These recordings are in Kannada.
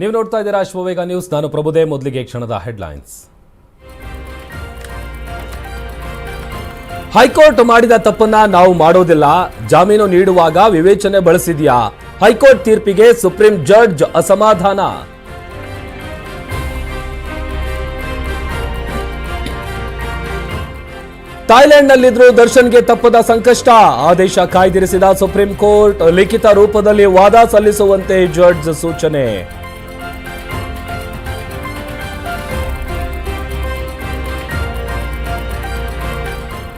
ನೀವು ನೋಡ್ತಾ ಇದ್ದೀರಾ ಶಿವವೇಗ ನ್ಯೂಸ್. ನಾನು ಪ್ರಭುದೇ ಮೊದಲಿಗೆ ಕ್ಷಣದ ಹೆಡ್ಲೈನ್ಸ್. ಹೈಕೋರ್ಟ್ ಮಾಡಿದ ತಪ್ಪನ್ನ ನಾವು ಮಾಡೋದಿಲ್ಲ. ಜಾಮೀನು ನೀಡುವಾಗ ವಿವೇಚನೆ ಬಳಸಿದ್ಯಾ? ಹೈಕೋರ್ಟ್ ತೀರ್ಪಿಗೆ ಸುಪ್ರೀಂ ಜಡ್ಜ್ ಅಸಮಾಧಾನ. ಥಾಯ್ಲೆಂಡ್ನಲ್ಲಿದ್ರು ದರ್ಶನ್ಗೆ ತಪ್ಪದ ಸಂಕಷ್ಟ. ಆದೇಶ ಕಾಯ್ದಿರಿಸಿದ ಸುಪ್ರೀಂ ಕೋರ್ಟ್ ಲಿಖಿತ ರೂಪದಲ್ಲಿ ವಾದ ಸಲ್ಲಿಸುವಂತೆ ಜಡ್ಜ್ ಸೂಚನೆ.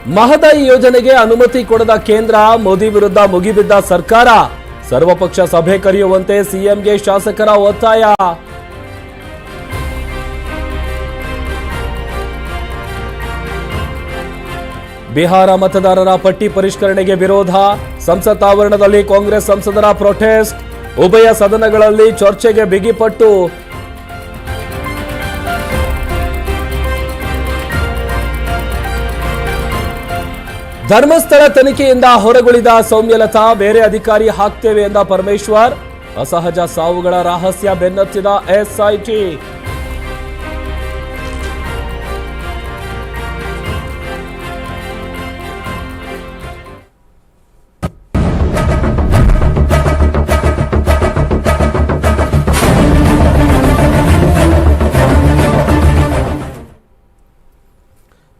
ಮಹದಾಯಿ ಯೋಜನೆಗೆ ಅನುಮತಿ ಕೊಡದ ಕೇಂದ್ರ ಮೋದಿ ವಿರುದ್ಧ ಮುಗಿಬಿದ್ದ ಸರ್ಕಾರ. ಸರ್ವಪಕ್ಷ ಸಭೆ ಕರೆಯುವಂತೆ ಸಿಎಂಗೆ ಶಾಸಕರ ಒತ್ತಾಯ. ಬಿಹಾರ ಮತದಾರರ ಪಟ್ಟಿ ಪರಿಷ್ಕರಣೆಗೆ ವಿರೋಧ. ಸಂಸತ್ ಆವರಣದಲ್ಲಿ ಕಾಂಗ್ರೆಸ್ ಸಂಸದರ ಪ್ರೊಟೆಸ್ಟ್ ಉಭಯ ಸದನಗಳಲ್ಲಿ ಚರ್ಚೆಗೆ ಬಿಗಿಪಟ್ಟು. ಧರ್ಮಸ್ಥಳ ತನಿಖೆಯಿಂದ ಹೊರಗುಳಿದ ಸೌಮ್ಯಲತಾ ಬೇರೆ ಅಧಿಕಾರಿ ಹಾಕ್ತೇವೆ ಎಂದ ಪರಮೇಶ್ವರ್. ಅಸಹಜ ಸಾವುಗಳ ರಹಸ್ಯ ಬೆನ್ನತ್ತಿದ ಎಸ್ಐಟಿ.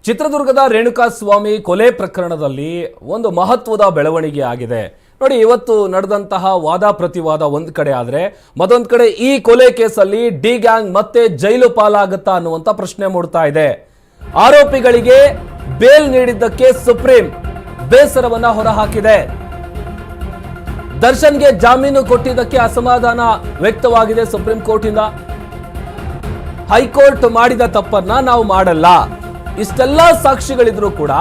ಚಿತ್ರದುರ್ಗದ ರೇಣುಕಾಸ್ವಾಮಿ ಕೊಲೆ ಪ್ರಕರಣದಲ್ಲಿ ಒಂದು ಮಹತ್ವದ ಬೆಳವಣಿಗೆ ಆಗಿದೆ. ನೋಡಿ, ಇವತ್ತು ನಡೆದಂತಹ ವಾದ ಪ್ರತಿವಾದ ಒಂದ್ ಕಡೆ ಆದ್ರೆ, ಮತ್ತೊಂದು ಕಡೆ ಈ ಕೊಲೆ ಕೇಸಲ್ಲಿ ಡಿ ಗ್ಯಾಂಗ್ ಮತ್ತೆ ಜೈಲು ಪಾಲಾಗುತ್ತಾ ಅನ್ನುವಂತ ಪ್ರಶ್ನೆ ಮೂಡ್ತಾ ಇದೆ. ಆರೋಪಿಗಳಿಗೆ ಬೇಲ್ ನೀಡಿದ್ದಕ್ಕೆ ಸುಪ್ರೀಂ ಬೇಸರವನ್ನ ಹೊರಹಾಕಿದೆ. ದರ್ಶನ್ಗೆ ಜಾಮೀನು ಕೊಟ್ಟಿದ್ದಕ್ಕೆ ಅಸಮಾಧಾನ ವ್ಯಕ್ತವಾಗಿದೆ ಸುಪ್ರೀಂ ಕೋರ್ಟ್ ಇಂದ ಹೈಕೋರ್ಟ್ ಮಾಡಿದ ತಪ್ಪನ್ನ ನಾವು ಮಾಡಲ್ಲ. ಇಷ್ಟೆಲ್ಲ ಸಾಕ್ಷಿಗಳಿದ್ರು ಕೂಡ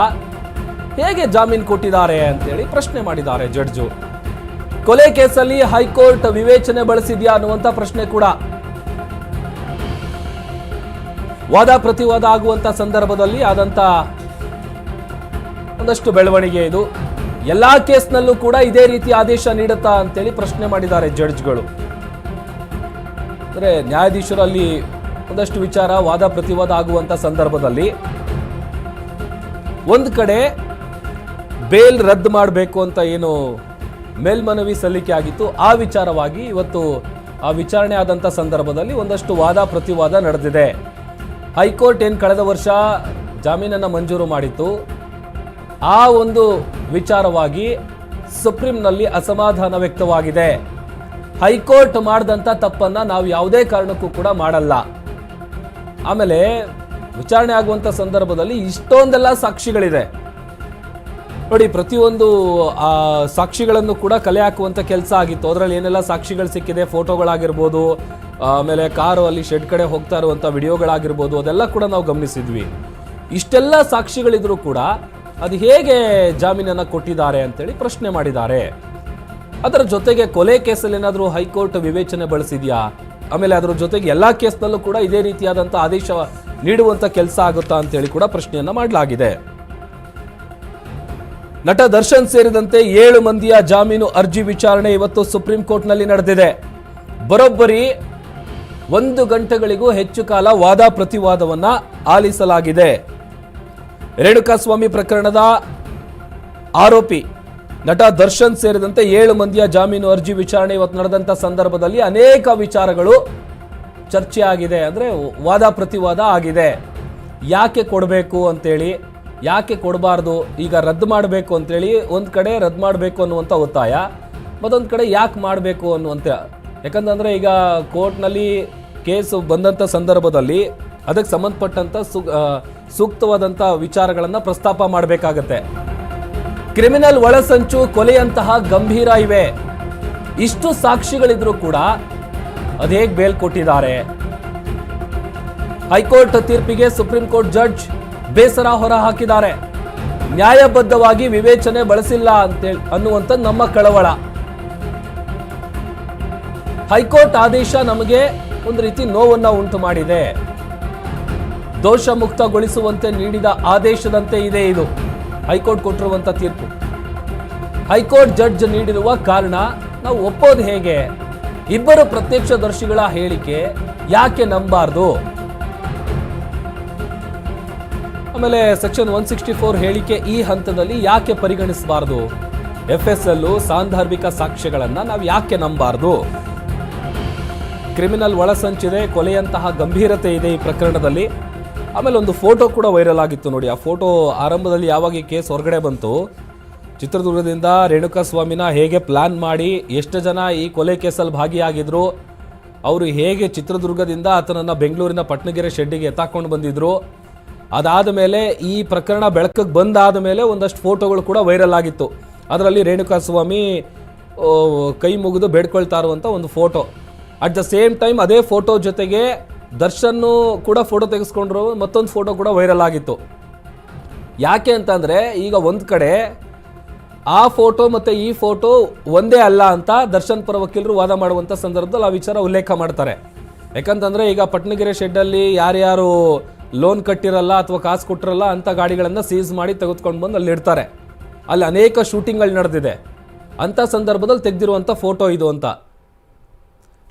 ಹೇಗೆ ಜಾಮೀನು ಕೊಟ್ಟಿದ್ದಾರೆ ಅಂತೇಳಿ ಪ್ರಶ್ನೆ ಮಾಡಿದ್ದಾರೆ ಜಡ್ಜು. ಕೊಲೆ ಕೇಸಲ್ಲಿ ಹೈಕೋರ್ಟ್ ವಿವೇಚನೆ ಬಳಸಿದ್ಯಾ ಅನ್ನುವಂತ ಪ್ರಶ್ನೆ ಕೂಡ. ವಾದ ಪ್ರತಿವಾದ ಆಗುವಂತ ಸಂದರ್ಭದಲ್ಲಿ ಆದಂತ ಒಂದಷ್ಟು ಬೆಳವಣಿಗೆ ಇದು. ಎಲ್ಲಾ ಕೇಸ್ನಲ್ಲೂ ಕೂಡ ಇದೇ ರೀತಿ ಆದೇಶ ನೀಡುತ್ತಾ ಅಂತೇಳಿ ಪ್ರಶ್ನೆ ಮಾಡಿದ್ದಾರೆ ಜಡ್ಜ್ಗಳು. ಅಂದ್ರೆ ನ್ಯಾಯಾಧೀಶರಲ್ಲಿ ಒಂದಷ್ಟು ವಿಚಾರ ವಾದ ಪ್ರತಿವಾದ ಆಗುವಂತ ಸಂದರ್ಭದಲ್ಲಿ ಒಂದು ಕಡೆ ಬೇಲ್ ರದ್ದು ಮಾಡಬೇಕು ಅಂತ ಏನು ಮೇಲ್ಮನವಿ ಸಲ್ಲಿಕೆ ಆಗಿತ್ತು. ಆ ವಿಚಾರವಾಗಿ ಇವತ್ತು ಆ ವಿಚಾರಣೆ ಆದಂಥ ಸಂದರ್ಭದಲ್ಲಿ ಒಂದಷ್ಟು ವಾದ ಪ್ರತಿವಾದ ನಡೆದಿದೆ. ಹೈಕೋರ್ಟ್ ಏನು ಕಳೆದ ವರ್ಷ ಜಾಮೀನನ್ನು ಮಂಜೂರು ಮಾಡಿತ್ತು. ಆ ಒಂದು ವಿಚಾರವಾಗಿ ಸುಪ್ರೀಂನಲ್ಲಿ ಅಸಮಾಧಾನ ವ್ಯಕ್ತವಾಗಿದೆ. ಹೈಕೋರ್ಟ್ ಮಾಡಿದಂಥ ತಪ್ಪನ್ನು ನಾವು ಯಾವುದೇ ಕಾರಣಕ್ಕೂ ಕೂಡ ಮಾಡಲ್ಲ. ಆಮೇಲೆ ವಿಚಾರಣೆ ಆಗುವಂಥ ಸಂದರ್ಭದಲ್ಲಿ ಇಷ್ಟೊಂದೆಲ್ಲ ಸಾಕ್ಷಿಗಳಿದೆ. ನೋಡಿ, ಪ್ರತಿಯೊಂದು, ಆ, ಸಾಕ್ಷಿಗಳನ್ನು ಕೂಡ ಕಲೆ ಹಾಕುವಂಥ ಕೆಲಸ ಆಗಿತ್ತು. ಅದರಲ್ಲಿ ಏನೆಲ್ಲ ಸಾಕ್ಷಿಗಳು ಸಿಕ್ಕಿದೆ? ಫೋಟೋಗಳಾಗಿರ್ಬೋದು, ಆಮೇಲೆ ಕಾರು ಅಲ್ಲಿ ಶೆಡ್ ಕಡೆ ಹೋಗ್ತಾ ಇರುವಂಥ ವಿಡಿಯೋಗಳಾಗಿರ್ಬೋದು, ಅದೆಲ್ಲ ಕೂಡ ನಾವು ಗಮನಿಸಿದ್ವಿ. ಇಷ್ಟೆಲ್ಲ ಸಾಕ್ಷಿಗಳಿದ್ರು ಕೂಡ ಅದು ಹೇಗೆ ಜಾಮೀನನ್ನು ಕೊಟ್ಟಿದ್ದಾರೆ ಅಂತೇಳಿ ಪ್ರಶ್ನೆ ಮಾಡಿದ್ದಾರೆ. ಅದರ ಜೊತೆಗೆ ಕೊಲೆ ಕೇಸಲ್ಲಿ ಏನಾದರೂ ಹೈಕೋರ್ಟ್ ವಿವೇಚನೆ ಬಳಸಿದೆಯಾ? ಆಮೇಲೆ ಅದರ ಜೊತೆಗೆ ಎಲ್ಲ ಕೇಸ್ನಲ್ಲೂ ಕೂಡ ಇದೇ ರೀತಿಯಾದಂಥ ಆದೇಶ ನೀಡುವಂತ ಕೆಲಸ ಆಗುತ್ತಾ ಅಂತೇಳಿ ಕೂಡ ಪ್ರಶ್ನೆಯನ್ನ ಮಾಡಲಾಗಿದೆ. ನಟ ದರ್ಶನ್ ಸೇರಿದಂತೆ ಏಳು ಮಂದಿಯ ಜಾಮೀನು ಅರ್ಜಿ ವಿಚಾರಣೆ ಇವತ್ತು ಸುಪ್ರೀಂ ಕೋರ್ಟ್ನಲ್ಲಿ ನಡೆದಿದೆ. ಬರೋಬ್ಬರಿ ಒಂದು ಗಂಟೆಗಳಿಗೂ ಹೆಚ್ಚು ಕಾಲ ವಾದ ಪ್ರತಿವಾದವನ್ನ ಆಲಿಸಲಾಗಿದೆ. ರೇಣುಕಾಸ್ವಾಮಿ ಪ್ರಕರಣದ ಆರೋಪಿ ನಟ ದರ್ಶನ್ ಸೇರಿದಂತೆ ಏಳು ಮಂದಿಯ ಜಾಮೀನು ಅರ್ಜಿ ವಿಚಾರಣೆ ಇವತ್ತು ನಡೆದಂತ ಸಂದರ್ಭದಲ್ಲಿ ಅನೇಕ ವಿಚಾರಗಳು ಚರ್ಚೆ ಆಗಿದೆ ಅಂದರೆ ವಾದ ಪ್ರತಿವಾದ ಆಗಿದೆ. ಯಾಕೆ ಕೊಡಬೇಕು ಅಂತೇಳಿ, ಯಾಕೆ ಕೊಡಬಾರ್ದು, ಈಗ ರದ್ದು ಮಾಡಬೇಕು ಅಂತೇಳಿ ಒಂದು ಕಡೆ ರದ್ದು ಮಾಡಬೇಕು ಅನ್ನುವಂಥ ಒತ್ತಾಯ, ಮತ್ತೊಂದು ಕಡೆ ಯಾಕೆ ಮಾಡಬೇಕು ಅನ್ನುವಂಥ ಯಾಕಂತಂದರೆ ಈಗ ಕೋರ್ಟ್ನಲ್ಲಿ ಕೇಸು ಬಂದಂಥ ಸಂದರ್ಭದಲ್ಲಿ ಅದಕ್ಕೆ ಸಂಬಂಧಪಟ್ಟಂಥ ಸು ಸೂಕ್ತವಾದಂಥ ವಿಚಾರಗಳನ್ನು ಪ್ರಸ್ತಾಪ ಮಾಡಬೇಕಾಗತ್ತೆ. ಕ್ರಿಮಿನಲ್ ಒಳಸಂಚು ಕೊಲೆಯಂತಹ ಗಂಭೀರ ಇವೆ. ಇಷ್ಟು ಸಾಕ್ಷಿಗಳಿದ್ರೂ ಕೂಡ ಅದೇಗ್ ಬೇಲ್ ಕೊಟ್ಟಿದ್ದಾರೆ? ಹೈಕೋರ್ಟ್ ತೀರ್ಪಿಗೆ ಸುಪ್ರೀಂ ಕೋರ್ಟ್ ಜಡ್ಜ್ ಬೇಸರ ಹೊರ ಹಾಕಿದ್ದಾರೆ ನ್ಯಾಯಬದ್ಧವಾಗಿ ವಿವೇಚನೆ ಬಳಸಿಲ್ಲ ಅಂತೇಳಿ ಅನ್ನುವಂಥ ನಮ್ಮ ಕಳವಳ. ಹೈಕೋರ್ಟ್ ಆದೇಶ ನಮಗೆ ಒಂದು ರೀತಿ ನೋವನ್ನ ಉಂಟು ಮಾಡಿದೆ. ದೋಷ ಮುಕ್ತಗೊಳಿಸುವಂತೆ ನೀಡಿದ ಆದೇಶದಂತೆ ಇದೆ ಇದು. ಹೈಕೋರ್ಟ್ ಕೊಟ್ಟಿರುವಂತ ತೀರ್ಪು. ಹೈಕೋರ್ಟ್ ಜಡ್ಜ್ ನೀಡಿರುವ ಕಾರಣ ನಾವು ಒಪ್ಪೋದು ಹೇಗೆ? ಇಬ್ಬರು ಪ್ರತ್ಯಕ್ಷದರ್ಶಿಗಳ ಹೇಳಿಕೆ ಯಾಕೆ ನಂಬಾರ್ದು? ಆಮೇಲೆ ಸೆಕ್ಷನ್ ಒನ್ ಸಿಕ್ಸ್ಟಿ ಫೋರ್ ಹೇಳಿಕೆ ಈ ಹಂತದಲ್ಲಿ ಯಾಕೆ ಪರಿಗಣಿಸಬಾರದು? ಎಫ್ ಎಸ್ ಎಲ್ಲು ಸಾಂದರ್ಭಿಕ ಸಾಕ್ಷ್ಯಗಳನ್ನು ನಾವು ಯಾಕೆ ನಂಬಾರ್ದು? ಕ್ರಿಮಿನಲ್ ಒಳಸಂಚಿದೆ ಕೊಲೆಯಂತಹ ಗಂಭೀರತೆ ಇದೆ ಈ ಪ್ರಕರಣದಲ್ಲಿ. ಆಮೇಲೆ ಒಂದು ಫೋಟೋ ಕೂಡ ವೈರಲ್ ಆಗಿತ್ತು ನೋಡಿ, ಆ ಫೋಟೋ ಆರಂಭದಲ್ಲಿ ಯಾವಾಗ ಈ ಕೇಸ್ ಹೊರಗಡೆ ಬಂತು ಚಿತ್ರದುರ್ಗದಿಂದ ರೇಣುಕಾ ಸ್ವಾಮಿನ ಹೇಗೆ ಪ್ಲಾನ್ ಮಾಡಿ ಎಷ್ಟು ಜನ ಈ ಕೊಲೆ ಕೇಸಲ್ಲಿ ಭಾಗಿಯಾಗಿದ್ರು, ಅವರು ಹೇಗೆ ಚಿತ್ರದುರ್ಗದಿಂದ ಆತನನ್ನು ಬೆಂಗಳೂರಿನ ಪಟ್ನಗೆರೆ ಶೆಡ್ಡಿಗೆ ಎತ್ತಾಕೊಂಡು ಬಂದಿದ್ರು. ಅದಾದ ಮೇಲೆ ಈ ಪ್ರಕರಣ ಬೆಳಕಿಗೆ ಬಂದಾದ ಮೇಲೆ ಒಂದಷ್ಟು ಫೋಟೋಗಳು ಕೂಡ ವೈರಲ್ ಆಗಿತ್ತು. ಅದರಲ್ಲಿ ರೇಣುಕಾ ಸ್ವಾಮಿ ಕೈ ಮುಗಿದು ಬೇಡ್ಕೊಳ್ತಾ ಇರುವಂಥ ಒಂದು photo. At the same time ಅದೇ ಫೋಟೋ ಜೊತೆಗೆ ದರ್ಶನ್ನು ಕೂಡ ಫೋಟೋ ತೆಗೆಸ್ಕೊಂಡ್ರು, ಮತ್ತೊಂದು ಫೋಟೋ ಕೂಡ ವೈರಲ್ ಆಗಿತ್ತು. ಯಾಕೆ ಅಂತಂದರೆ ಈಗ ಒಂದು ಕಡೆ ಆ ಫೋಟೋ ಮತ್ತು ಈ ಫೋಟೋ ಒಂದೇ ಅಲ್ಲ ಅಂತ ದರ್ಶನ್ ಪರ ವಕೀಲರು ವಾದ ಮಾಡುವಂಥ ಸಂದರ್ಭದಲ್ಲಿ ಆ ವಿಚಾರ ಉಲ್ಲೇಖ ಮಾಡ್ತಾರೆ. ಯಾಕಂತಂದರೆ ಈಗ ಪಟ್ನಗೆರೆ ಶೆಡ್ಡಲ್ಲಿ ಯಾರ್ಯಾರು ಲೋನ್ ಕಟ್ಟಿರಲ್ಲ ಅಥವಾ ಕಾಸು ಕೊಟ್ಟಿರಲ್ಲ ಅಂಥ ಗಾಡಿಗಳನ್ನು ಸೀಸ್ ಮಾಡಿ ತೆಗೆದುಕೊಂಡು ಬಂದು ಅಲ್ಲಿ ಇಡ್ತಾರೆ. ಅಲ್ಲಿ ಅನೇಕ ಶೂಟಿಂಗ್ಗಳು ನಡೆದಿದೆ. ಅಂಥ ಸಂದರ್ಭದಲ್ಲಿ ತೆಗೆದಿರುವಂಥ ಫೋಟೋ ಇದು ಅಂತ.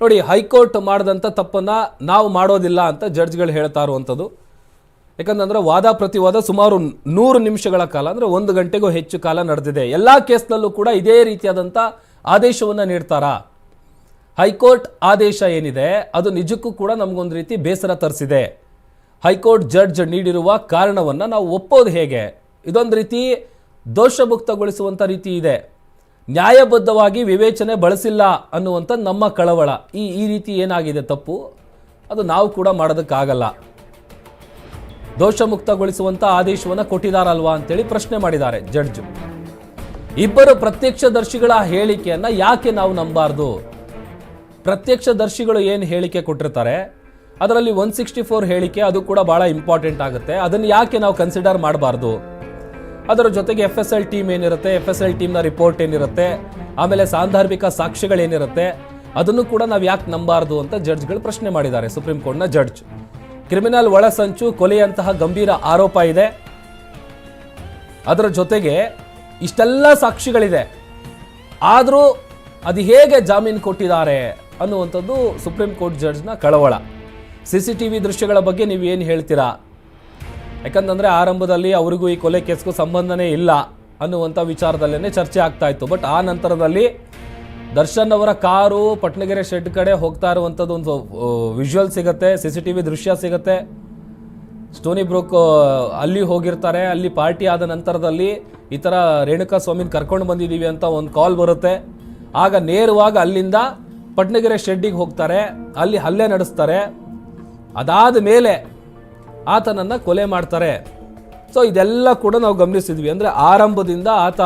ನೋಡಿ, ಹೈಕೋರ್ಟ್ ಮಾಡಿದಂಥ ತಪ್ಪನ್ನು ನಾವು ಮಾಡೋದಿಲ್ಲ ಅಂತ ಜಡ್ಜ್ಗಳು ಹೇಳ್ತಾ ಇರುವಂಥದ್ದು ಯಾಕಂತಂದ್ರೆ ವಾದ ಪ್ರತಿವಾದ ಸುಮಾರು ನೂರು ನಿಮಿಷಗಳ ಕಾಲ, ಅಂದರೆ ಒಂದು ಗಂಟೆಗೂ ಹೆಚ್ಚು ಕಾಲ ನಡೆದಿದೆ. ಎಲ್ಲ ಕೇಸ್ನಲ್ಲೂ ಕೂಡ ಇದೇ ರೀತಿಯಾದಂಥ ಆದೇಶವನ್ನು ನೀಡ್ತಾರಾ? ಹೈಕೋರ್ಟ್ ಆದೇಶ ಏನಿದೆ, ಅದು ನಿಜಕ್ಕೂ ಕೂಡ ನಮಗೊಂದು ರೀತಿ ಬೇಸರ ತರಿಸಿದೆ. ಹೈಕೋರ್ಟ್ ಜಡ್ಜ್ ನೀಡಿರುವ ಕಾರಣವನ್ನು ನಾವು ಒಪ್ಪೋದು ಹೇಗೆ? ಇದೊಂದು ರೀತಿ ದೋಷಮುಕ್ತಗೊಳಿಸುವಂಥ ರೀತಿ ಇದೆ. ನ್ಯಾಯಬದ್ಧವಾಗಿ ವಿವೇಚನೆ ಬಳಸಿಲ್ಲ ಅನ್ನುವಂಥ ನಮ್ಮ ಕಳವಳ. ಈ ಈ ರೀತಿ ಏನಾಗಿದೆ ತಪ್ಪು? ಅದು ನಾವು ಕೂಡ ಮಾಡೋದಕ್ಕಾಗಲ್ಲ. ದೋಷಮುಕ್ತಗೊಳಿಸುವಂತ ಆದೇಶವನ್ನು ಕೊಟ್ಟಿದಾರಲ್ವಾ ಅಂತೇಳಿ ಪ್ರಶ್ನೆ ಮಾಡಿದ್ದಾರೆ ಜಡ್ಜ್. ಇಬ್ಬರು ಪ್ರತ್ಯಕ್ಷದರ್ಶಿಗಳ ಹೇಳಿಕೆಯನ್ನ ಯಾಕೆ ನಾವು ನಂಬಾರ್ದು? ಪ್ರತ್ಯಕ್ಷದರ್ಶಿಗಳು ಏನು ಹೇಳಿಕೆ ಕೊಟ್ಟಿರ್ತಾರೆ? ಅದರಲ್ಲಿ ಒನ್ ಸಿಕ್ಸ್ಟಿ ಫೋರ್ ಹೇಳಿಕೆ ಅದು ಕೂಡ ಬಹಳ ಇಂಪಾರ್ಟೆಂಟ್ ಆಗುತ್ತೆ. ಅದನ್ನು ಯಾಕೆ ನಾವು ಕನ್ಸಿಡರ್ ಮಾಡಬಾರ್ದು? ಅದರ ಜೊತೆಗೆ ಎಫ್ ಎಸ್ ಎಲ್ ಟೀಮ್ ಏನಿರುತ್ತೆ? ಎಫ್ ಎಸ್ ಎಲ್ ಟೀಮ್ನ ರಿಪೋರ್ಟ್ ಏನಿರುತ್ತೆ? ಆಮೇಲೆ ಸಾಂದರ್ಭಿಕ ಸಾಕ್ಷಿಗಳೇನಿರುತ್ತೆ ಅದನ್ನು ಕೂಡ ನಾವು ಯಾಕೆ ನಂಬಾರ್ದು ಅಂತ ಜಡ್ಜ್ಗಳು ಪ್ರಶ್ನೆ ಮಾಡಿದ್ದಾರೆ ಸುಪ್ರೀಂ ಕೋರ್ಟ್ನ ಜಡ್ಜ್. ಕ್ರಿಮಿನಲ್ ಒಳಸಂಚು ಕೊಲೆಯಂತಹ ಗಂಭೀರ ಆರೋಪ ಇದೆ. ಅದರ ಜೊತೆಗೆ ಇಷ್ಟೆಲ್ಲ ಸಾಕ್ಷಿಗಳಿದೆ. ಆದರೂ ಅದು ಹೇಗೆ ಜಾಮೀನು ಕೊಟ್ಟಿದ್ದಾರೆ ಅನ್ನುವಂಥದ್ದು ಸುಪ್ರೀಂ ಕೋರ್ಟ್ ಜಡ್ಜ್ನ ಕಳವಳ. ಸಿ ಸಿ ಟಿ ವಿ ದೃಶ್ಯಗಳ ಬಗ್ಗೆ ನೀವು ಏನು ಹೇಳ್ತೀರಾ? ಯಾಕಂತಂದರೆ ಆರಂಭದಲ್ಲಿ ಅವರಿಗೂ ಈ ಕೊಲೆ ಕೇಸ್ಗೂ ಸಂಬಂಧನೇ ಇಲ್ಲ ಅನ್ನುವಂಥ ವಿಚಾರದಲ್ಲೇ ಚರ್ಚೆ ಆಗ್ತಾ ಇತ್ತು. ಬಟ್ ಆ ನಂತರದಲ್ಲಿ ದರ್ಶನ್ ಅವರ ಕಾರು ಪಟ್ನಗೆರೆ ಶೆಡ್ ಕಡೆ ಹೋಗ್ತಾ ಇರುವಂಥದ್ದು ಒಂದು ವಿಜುವಲ್ ಸಿಗುತ್ತೆ ಸಿ ಸಿ ಟಿ ವಿ ದೃಶ್ಯ ಸಿಗುತ್ತೆ. ಸ್ಟೋನಿ ಬ್ರೂಕ್ ಅಲ್ಲಿ ಹೋಗಿರ್ತಾರೆ, ಅಲ್ಲಿ ಪಾರ್ಟಿ ಆದ ನಂತರದಲ್ಲಿ ಈ ಥರ ರೇಣುಕಾ ಸ್ವಾಮಿನ ಕರ್ಕೊಂಡು ಬಂದಿದ್ದೀವಿ ಅಂತ ಒಂದು ಕಾಲ್ ಬರುತ್ತೆ. ಆಗ ನೇರವಾಗಿ ಅಲ್ಲಿಂದ ಪಟ್ನಗೆರೆ ಶೆಡ್ಡಿಗೆ ಹೋಗ್ತಾರೆ, ಅಲ್ಲಿ ಹಲ್ಲೆ ನಡೆಸ್ತಾರೆ. ಅದಾದ ಮೇಲೆ ಆತನನ್ನು ಕೊಲೆ ಮಾಡ್ತಾರೆ. ಸೊ ಇದೆಲ್ಲ ಕೂಡ ನಾವು ಗಮನಿಸಿದ್ವಿ. ಅಂದರೆ ಆರಂಭದಿಂದ ಆತ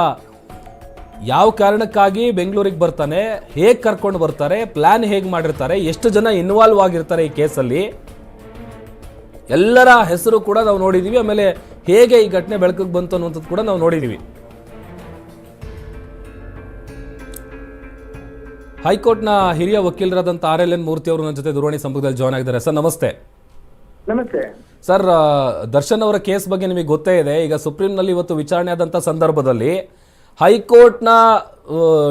ಯಾವ ಕಾರಣಕ್ಕಾಗಿ ಬೆಂಗಳೂರಿಗೆ ಬರ್ತಾನೆ ಹೇಗೆ ಕರ್ಕೊಂಡು ಬರ್ತಾರೆ ಪ್ಲಾನ್ ಹೇಗೆ ಮಾಡಿರ್ತಾರೆ ಎಷ್ಟು ಜನ ಇನ್ವಾಲ್ವ್ ಆಗಿರ್ತಾರೆ ಈ ಕೇಸಲ್ಲಿ ಎಲ್ಲರ ಹೆಸರು ಕೂಡ ನಾವು ನೋಡಿದ್ದೀವಿ ಆಮೇಲೆ ಹೇಗೆ ಈ ಘಟನೆ ಬೆಳಕಿಗೆ ಬಂತು ಅನ್ನುವಂಥದ್ದು ಕೂಡ ನಾವು ನೋಡಿದ್ದೀವಿ ಹೈಕೋರ್ಟ್ನ ಹಿರಿಯ ವಕೀಲರಾದಂತ ಆರ್ ಎಲ್ ಎನ್ ಮೂರ್ತಿ ಅವರು ನನ್ನ ಜೊತೆ ದೂರವಾಣಿ ಸಂಪರ್ಕದಲ್ಲಿ ಜಾಯ್ನ್ ಆಗಿದ್ದಾರೆ. ಸರ್ ನಮಸ್ತೆ. ನಮಸ್ತೆ. ಸರ್ ದರ್ಶನ್ ಅವರ ಕೇಸ್ ಬಗ್ಗೆ ನಿಮಗೆ ಗೊತ್ತೇ ಇದೆ. ಈಗ ಸುಪ್ರೀಂನಲ್ಲಿ ಇವತ್ತು ವಿಚಾರಣೆ ಆದಂಥ ಸಂದರ್ಭದಲ್ಲಿ ಹೈಕೋರ್ಟ್ನ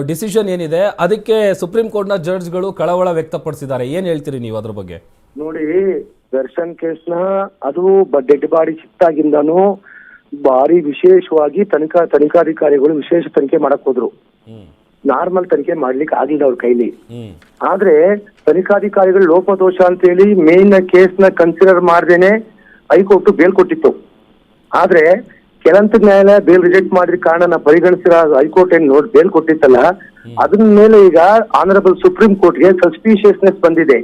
ಡಿಸಿಷನ್ ಏನಿದೆ ಅದಕ್ಕೆ ಸುಪ್ರೀಂ ಕೋರ್ಟ್ನ ಜಡ್ಜ್ಗಳು ಕಳವಳ ವ್ಯಕ್ತಪಡಿಸಿದ್ದಾರೆ. ಏನ್ ಹೇಳ್ತೀರಿ ನೀವು ಅದ್ರ ಬಗ್ಗೆ? ನೋಡಿ ದರ್ಶನ್ ಕೇಸ್ನ ಅದು ಡೆಡ್ ಬಾಡಿ ಸಿಕ್ತಾಗಿಂದನು ಭಾರಿ ವಿಶೇಷವಾಗಿ ತನಿಖಾ ತನಿಖಾಧಿಕಾರಿಗಳು ವಿಶೇಷ ತನಿಖೆ ಮಾಡಕ್ ಹೋದ್ರು. ನಾರ್ಮಲ್ ತನಿಖೆ ಮಾಡ್ಲಿಕ್ಕೆ ಆಗಿಲ್ಲ ಅವ್ರ ಕೈಲಿ. ಆದ್ರೆ ತನಿಖಾಧಿಕಾರಿಗಳು ಲೋಪದೋಷ ಅಂತ ಹೇಳಿ ಮೇನ್ ಕೇಸ್ನ ಕನ್ಸಿಡರ್ ಮಾಡ್ದೇನೆ ಹೈಕೋರ್ಟ್ ಬೇಲ್ ಕೊಟ್ಟಿತ್ತು. ಆದ್ರೆ ಕೆಲಂತ ನ್ಯಾಯಾಲಯ ಬೇಲ್ ರಿಜೆಕ್ಟ್ ಮಾಡಿದ ಕಾರಣ ಪರಿಗಣಿಸಿದ ಹೈಕೋರ್ಟ್ ಏನ್ ನೋಡ್ ಬೇಲ್ ಕೊಟ್ಟಿತ್ತಲ್ಲ ಅದನ್ ಮೇಲೆ ಈಗ ಆನರಬಲ್ ಸುಪ್ರೀಂ ಕೋರ್ಟ್ಗೆ ಸಸ್ಪಿಷಿಯಸ್ನೆಸ್ ಬಂದಿದೆ.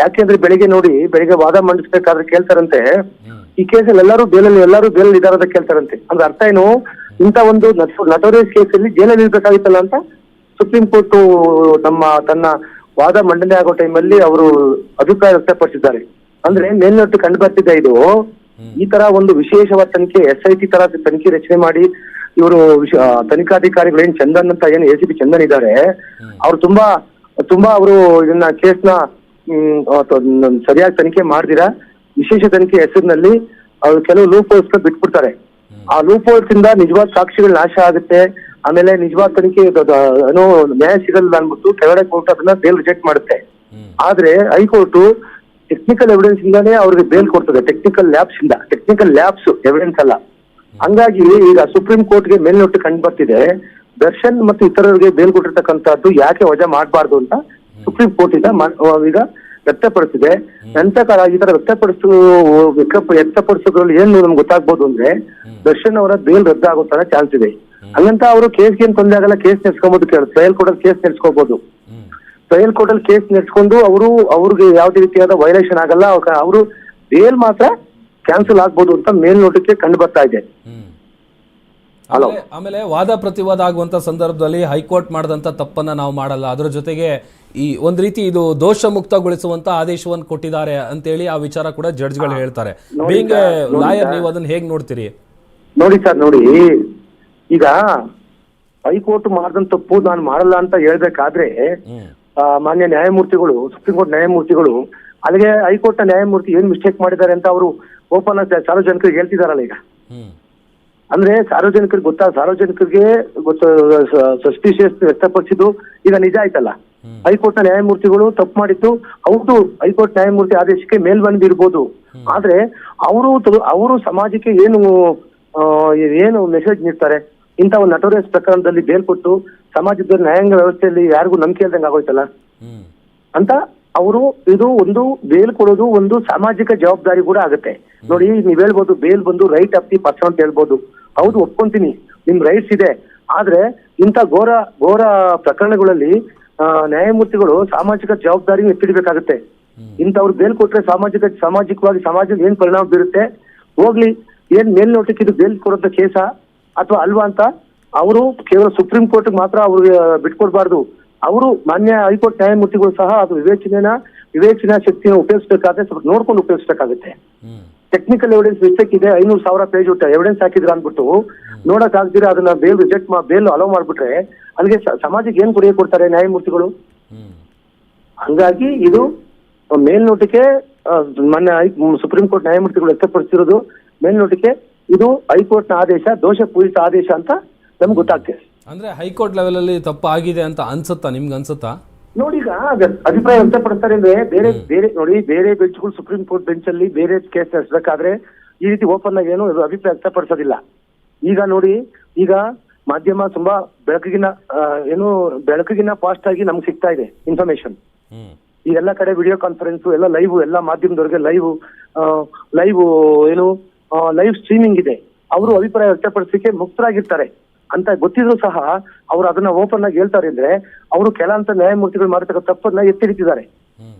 ಯಾಕೆಂದ್ರೆ ಬೆಳಿಗ್ಗೆ ನೋಡಿ ಬೆಳಿಗ್ಗೆ ವಾದ ಮಂಡಿಸ್ಬೇಕಾದ್ರೆ ಕೇಳ್ತಾರಂತೆ. ಈ ಕೇಸಲ್ಲಿ ಎಲ್ಲರೂ ಬೇಲಲ್ಲಿ ಎಲ್ಲರೂ ಬೇಲಲ್ಲಿ ಅಂತ ಕೇಳ್ತಾರಂತೆ. ಅಂದ್ರೆ ಅರ್ಥ ಏನು? ಇಂತ ಒಂದು ನಟೋರಿಯಸ್ ಕೇಸಲ್ಲಿ ಜೈಲಲ್ಲಿ ಇರ್ಬೇಕಾಗಿತ್ತಲ್ಲ ಅಂತ ಸುಪ್ರೀಂ ಕೋರ್ಟ್ ನಮ್ಮ ತನ್ನ ವಾದ ಮಂಡನೆ ಆಗೋ ಟೈಮಲ್ಲಿ ಅವರು ಅಭಿಪ್ರಾಯ ವ್ಯಕ್ತಪಡಿಸಿದ್ದಾರೆ. ಅಂದ್ರೆ ಮೇಲ್ನೋಟು ಕಂಡು ಬರ್ತಿದೆ ಇದು. ಈ ತರ ಒಂದು ವಿಶೇಷವಾದ ತನಿಖೆ ಎಸ್ ಐ ಟಿ ತರ ತನಿಖೆ ರಚನೆ ಮಾಡಿ ಇವರು ತನಿಖಾಧಿಕಾರಿಗಳು ಏನ್ ಚಂದನ್ ಅಂತ ಏನು ಎ ಸಿ ಪಿ ಚಂದನ್ ಇದ್ದಾರೆ ಅವ್ರು ತುಂಬಾ ತುಂಬಾ ಅವರು ಇದನ್ನ ಕೇಸ್ನ ಸರಿಯಾಗಿ ತನಿಖೆ ಮಾಡ್ದಿರಾ. ವಿಶೇಷ ತನಿಖೆ ಹೆಸರಿನಲ್ಲಿ ಅವ್ರು ಕೆಲವು ಲೂಪ್ ಹೋಲ್ಸ್ ಬಿಟ್ಬಿಡ್ತಾರೆ. ಆ ಲೂಪ್ ಹೋಲ್ಸ್ ಇಂದ ನಿಜವಾದ ಸಾಕ್ಷಿಗಳು ನಾಶ ಆಗುತ್ತೆ. ಆಮೇಲೆ ನಿಜವಾದ ತನಿಖೆ ಏನೋ ನ್ಯಾಯ ಸಿಗಲ್ಲ ಅನ್ಬಿಟ್ಟು ಕೆಳಗಡೆ ಕೋರ್ಟ್ ಅದನ್ನ ಬೇಲ್ ರಿಜೆಕ್ಟ್ ಮಾಡುತ್ತೆ. ಆದ್ರೆ ಹೈಕೋರ್ಟ್ ಟೆಕ್ನಿಕಲ್ ಎವಿಡೆನ್ಸ್ ಇಂದಾನೇ ಅವ್ರಿಗೆ ಬೇಲ್ ಕೊಡ್ತದೆ. ಟೆಕ್ನಿಕಲ್ ಲ್ಯಾಬ್ಸ್ ಇಂದ. ಟೆಕ್ನಿಕಲ್ ಲ್ಯಾಬ್ಸ್ ಎವಿಡೆನ್ಸ್ ಅಲ್ಲ. ಹಂಗಾಗಿ ಈಗ ಸುಪ್ರೀಂ ಕೋರ್ಟ್ಗೆ ಮೇಲ್ನೋಟ್ಟು ಕಂಡು ಬರ್ತಿದೆ. ದರ್ಶನ್ ಮತ್ತು ಇತರರಿಗೆ ಬೇಲ್ ಕೊಟ್ಟಿರ್ತಕ್ಕಂಥದ್ದು ಯಾಕೆ ವಜಾ ಮಾಡಬಾರ್ದು ಅಂತ ಸುಪ್ರೀಂ ಕೋರ್ಟ್ ಇಂದ ಈಗ ವ್ಯಕ್ತಪಡಿಸಿದೆ ನಂತರ ಈ ತರ ವ್ಯಕ್ತಪಡಿಸು ವ್ಯಕ್ತ- ವ್ಯಕ್ತಪಡಿಸೋದ್ರಲ್ಲಿ ಏನು ನಮ್ಗೆ ಗೊತ್ತಾಗ್ಬೋದು ಅಂದ್ರೆ ದರ್ಶನ್ ಅವರ ಬೇಲ್ ರದ್ದಾಗೋ ತರ ಚಾನ್ಸ್ ಇದೆ ಹಂಗಂತ ಅವರು ಕೇಸ್ಗೆ ಏನ್ ತೊಂದರೆ ಆಗಲ್ಲ ಕೇಸ್ ನೆಡ್ಸ್ಕೊಬೋದು ಟ್ರಯಲ್ ಕೂಡ ಕೇಸ್ ನೆಡ್ಸ್ಕೋಬಹುದು ಹ್ಮ್ ಕೋರ್ಟ್ ಅಲ್ಲಿ ಕೇಸ್ ನಡೆಸ್ಕೊಂಡು ಅವರು ಅವ್ರಿಗೆ ಯಾವುದೇ ರೀತಿಯಾದ ವೈಲೇಷನ್ ಆಗಲ್ಲ ಅವರು ಬೇಲ್ ಮಾತ್ರ ಕ್ಯಾನ್ಸಲ್ ಆಗ್ಬೋದು ಅಂತ ಮೇಲ್ನೋಟಕ್ಕೆ ಕಂಡು ಬರ್ತಾ ಇದೆ. ಆಮೇಲೆ- ವಾದ ಪ್ರತಿವಾದ ಆಗುವಂತ ಸಂದರ್ಭದಲ್ಲಿ ಹೈಕೋರ್ಟ್ ಮಾಡಿದಂತ ತಪ್ಪನ್ನ ನಾವು ಮಾಡಲ್ಲ. ಅದರ ಜೊತೆಗೆ ಈ ಒಂದ್ ರೀತಿ ಇದು ದೋಷ ಮುಕ್ತಗೊಳಿಸುವಂತ ಆದೇಶವನ್ನು ಕೊಟ್ಟಿದ್ದಾರೆ ಅಂತೇಳಿ ಆ ವಿಚಾರ ಕೂಡ ಜಡ್ಜ್ಗಳು ಹೇಳ್ತಾರೆ. ಬೀಂಗ್ ಲಾಯರ್ ನೀವು ಅದನ್ನ ಹೇಗ್ ನೋಡ್ತೀರಿ? ನೋಡಿ ಸರ್ ನೋಡಿ. ಈಗ ಹೈಕೋರ್ಟ್ ಮಾಡಿದಂತ ತಪ್ಪು ನಾನು ಮಾಡಲ್ಲ ಅಂತ ಹೇಳ್ಬೇಕಾದ್ರೆ ಮಾನ್ಯ ನ್ಯಾಯಮೂರ್ತಿಗಳು ಸುಪ್ರೀಂ ಕೋರ್ಟ್ ನ್ಯಾಯಮೂರ್ತಿಗಳು ಅಲ್ಲಿಗೆ ಹೈಕೋರ್ಟ್ನ ನ್ಯಾಯಮೂರ್ತಿ ಏನ್ ಮಿಸ್ಟೇಕ್ ಮಾಡಿದ್ದಾರೆ ಅಂತ ಅವರು ಓಪನ್ ಸಾರ್ವಜನಿಕರಿಗೆ ಹೇಳ್ತಿದಾರಲ್ಲ ಈಗ. ಅಂದ್ರೆ ಸಾರ್ವಜನಿಕರಿಗೆ ಗೊತ್ತಾ? ಸಾರ್ವಜನಿಕರಿಗೆ ಗೊತ್ತ ಸಸ್ಪಿಷಿಯಸ್ ವ್ಯಕ್ತಪಡಿಸಿದ್ದು ಈಗ ನಿಜ ಆಯ್ತಲ್ಲ. ಹೈಕೋರ್ಟ್ನ ನ್ಯಾಯಮೂರ್ತಿಗಳು ತಪ್ಪು ಮಾಡಿದ್ದು ಹೌದು ಹೈಕೋರ್ಟ್ ನ್ಯಾಯಮೂರ್ತಿ ಆದೇಶಕ್ಕೆ ಮೇಲ್ಬಂದಿರ್ಬೋದು ಆದ್ರೆ ಅವರು ಅವರು ಸಮಾಜಕ್ಕೆ ಏನು ಏನು ಮೆಸೇಜ್ ನೀಡ್ತಾರೆ? ಇಂಥ ಒಂದು ನಟೋರಿಯಸ್ ಪ್ರಕರಣದಲ್ಲಿ ಬೇಲ್ ಕೊಟ್ಟು ಸಮಾಜದ ನ್ಯಾಯಾಂಗ ವ್ಯವಸ್ಥೆಯಲ್ಲಿ ಯಾರಿಗೂ ನಂಬಿಕೆ ಇಲ್ದಂಗೆ ಆಗೋಯ್ತಲ್ಲ? ಅಂತ ಅವರು ಇದು ಒಂದು ಬೇಲ್ ಕೊಡೋದು ಒಂದು ಸಾಮಾಜಿಕ ಜವಾಬ್ದಾರಿ ಕೂಡ ಆಗುತ್ತೆ. ನೋಡಿ ನೀವ್ ಹೇಳ್ಬೋದು ಬೇಲ್ ಬಂದು ರೈಟ್ ಅಪ್ ದಿ ಪರ್ಸನ್ ಅಂತ ಹೇಳ್ಬೋದು. ಹೌದು ಒಪ್ಕೊಂತೀನಿ. ನಿಮ್ ರೈಟ್ಸ್ ಇದೆ. ಆದ್ರೆ ಇಂಥ ಘೋರ ಘೋರ ಪ್ರಕರಣಗಳಲ್ಲಿ ನ್ಯಾಯಮೂರ್ತಿಗಳು ಸಾಮಾಜಿಕ ಜವಾಬ್ದಾರಿ ಎತ್ತಿಡಬೇಕಾಗುತ್ತೆ. ಇಂಥವ್ರು ಬೇಲ್ ಕೊಟ್ರೆ ಸಾಮಾಜಿಕ ಸಾಮಾಜಿಕವಾಗಿ ಸಮಾಜದ ಏನ್ ಪರಿಣಾಮ ಬೀರುತ್ತೆ? ಹೋಗ್ಲಿ ಏನ್ ಮೇಲ್ನೋಟಕ್ಕೆ ಇದು ಬೇಲ್ ಕೊಡೋದ ಕೇಸ? ಅಥವಾ ಅಲ್ವಾ ಅಂತ ಅವರು ಕೇವಲ ಸುಪ್ರೀಂ ಕೋರ್ಟ್ ಮಾತ್ರ ಅವ್ರಿಗೆ ಬಿಟ್ಕೊಡ್ಬಾರ್ದು. ಅವರು ಮಾನ್ಯ ಹೈಕೋರ್ಟ್ ನ್ಯಾಯಮೂರ್ತಿಗಳು ಸಹ ಅದು ವಿವೇಚನೆನ ವಿವೇಚನಾ ಶಕ್ತಿನ ಉಪಯೋಗಿಸಬೇಕಾದ್ರೆ ಸ್ವಲ್ಪ ನೋಡ್ಕೊಂಡು ಉಪಯೋಗಿಸ್ಬೇಕಾಗುತ್ತೆ. ಟೆಕ್ನಿಕಲ್ ಎವಿಡೆನ್ಸ್ ಮಿಸ್ಟೇಕ್ ಇದೆ ಐನೂರು ಸಾವಿರ ಪೇಜ್ ಉಂಟು ಎವಿಡೆನ್ಸ್ ಹಾಕಿದ್ರ ಅಂದ್ಬಿಟ್ಟು ನೋಡಕ್ ಆಗ್ದಿರ ಅದನ್ನ ಬೇಲ್ ರಿಜೆಕ್ಟ್ ಮಾ ಬೇಲ್ ಅಲೋ ಮಾಡ್ಬಿಟ್ರೆ ಅಲ್ಲಿಗೆ ಸಮಾಜಕ್ಕೆ ಏನ್ ಕೊಡುಗೆ ಕೊಡ್ತಾರೆ ನ್ಯಾಯಮೂರ್ತಿಗಳು? ಹಂಗಾಗಿ ಇದು ಮೇಲ್ನೋಟಕ್ಕೆ ಮೊನ್ನೆ ಸುಪ್ರೀಂ ಕೋರ್ಟ್ ನ್ಯಾಯಮೂರ್ತಿಗಳು ವ್ಯಕ್ತಪಡಿಸಿರೋದು ಮೇಲ್ನೋಟಕ್ಕೆ ಇದು ಹೈಕೋರ್ಟ್ನ ಆದೇಶ ದೋಷ ಪೂರಿತ ಆದೇಶ ಅಂತ ನಮ್ಗೆ ಗೊತ್ತಾಗ್ತದೆ. ಅಂದ್ರೆ ಹೈಕೋರ್ಟ್ ಲೆವೆಲ್ ಅಲ್ಲಿ ತಪ್ಪು ಆಗಿದೆ ಅಂತ ಅನ್ಸುತ್ತಾ ನಿಮ್ಗೆ ಅನ್ಸುತ್ತಾ? ನೋಡಿ ಈಗ ಅಭಿಪ್ರಾಯ ವ್ಯಕ್ತಪಡಿಸ್ತಾರೆ ಅಂದ್ರೆ ಬೇರೆ ಬೇರೆ ನೋಡಿ ಬೇರೆ ಬೆಂಚ್ಗಳು ಸುಪ್ರೀಂ ಕೋರ್ಟ್ ಬೆಂಚ್ ಅಲ್ಲಿ ಬೇರೆ ಕೇಸ್ ನಡೆಸಬೇಕಾದ್ರೆ ಈ ರೀತಿ ಓಪನ್ ಆಗಿ ಏನು ಅಭಿಪ್ರಾಯ ವ್ಯಕ್ತಪಡಿಸೋದಿಲ್ಲ. ಈಗ ನೋಡಿ ಈಗ ಮಾಧ್ಯಮ ತುಂಬಾ ಬೆಳಕಿಗಿನ ಏನು ಬೆಳಕಿಗಿನ ಫಾಸ್ಟ್ ಆಗಿ ನಮ್ಗೆ ಸಿಗ್ತಾ ಇದೆ ಇನ್ಫಾರ್ಮೇಶನ್ ಈ ಎಲ್ಲ ಕಡೆ ವಿಡಿಯೋ ಕಾನ್ಫರೆನ್ಸ್ ಎಲ್ಲ ಲೈವ್ ಎಲ್ಲ ಮಾಧ್ಯಮದವ್ರಿಗೆ ಲೈವ್ ಲೈವ್ ಏನು ಲೈವ್ ಸ್ಟ್ರೀಮಿಂಗ್ ಇದೆ. ಅವರು ಅಭಿಪ್ರಾಯ ವ್ಯಕ್ತಪಡಿಸಲಿಕ್ಕೆ ಮುಕ್ತರಾಗಿರ್ತಾರೆ ಅಂತ ಗೊತ್ತಿದ್ರು ಸಹ ಅವರು ಅದನ್ನ ಓಪನ್ ಆಗಿ ಹೇಳ್ತಾರೆ ಅಂದ್ರೆ ಅವರು ಕೆಲ ಅಂತ ನ್ಯಾಯಮೂರ್ತಿಗಳು ಮಾಡಿರ್ತಕ್ಕ ತಪ್ಪನ್ನ ಎತ್ತಿಡಿತಿದ್ದಾರೆ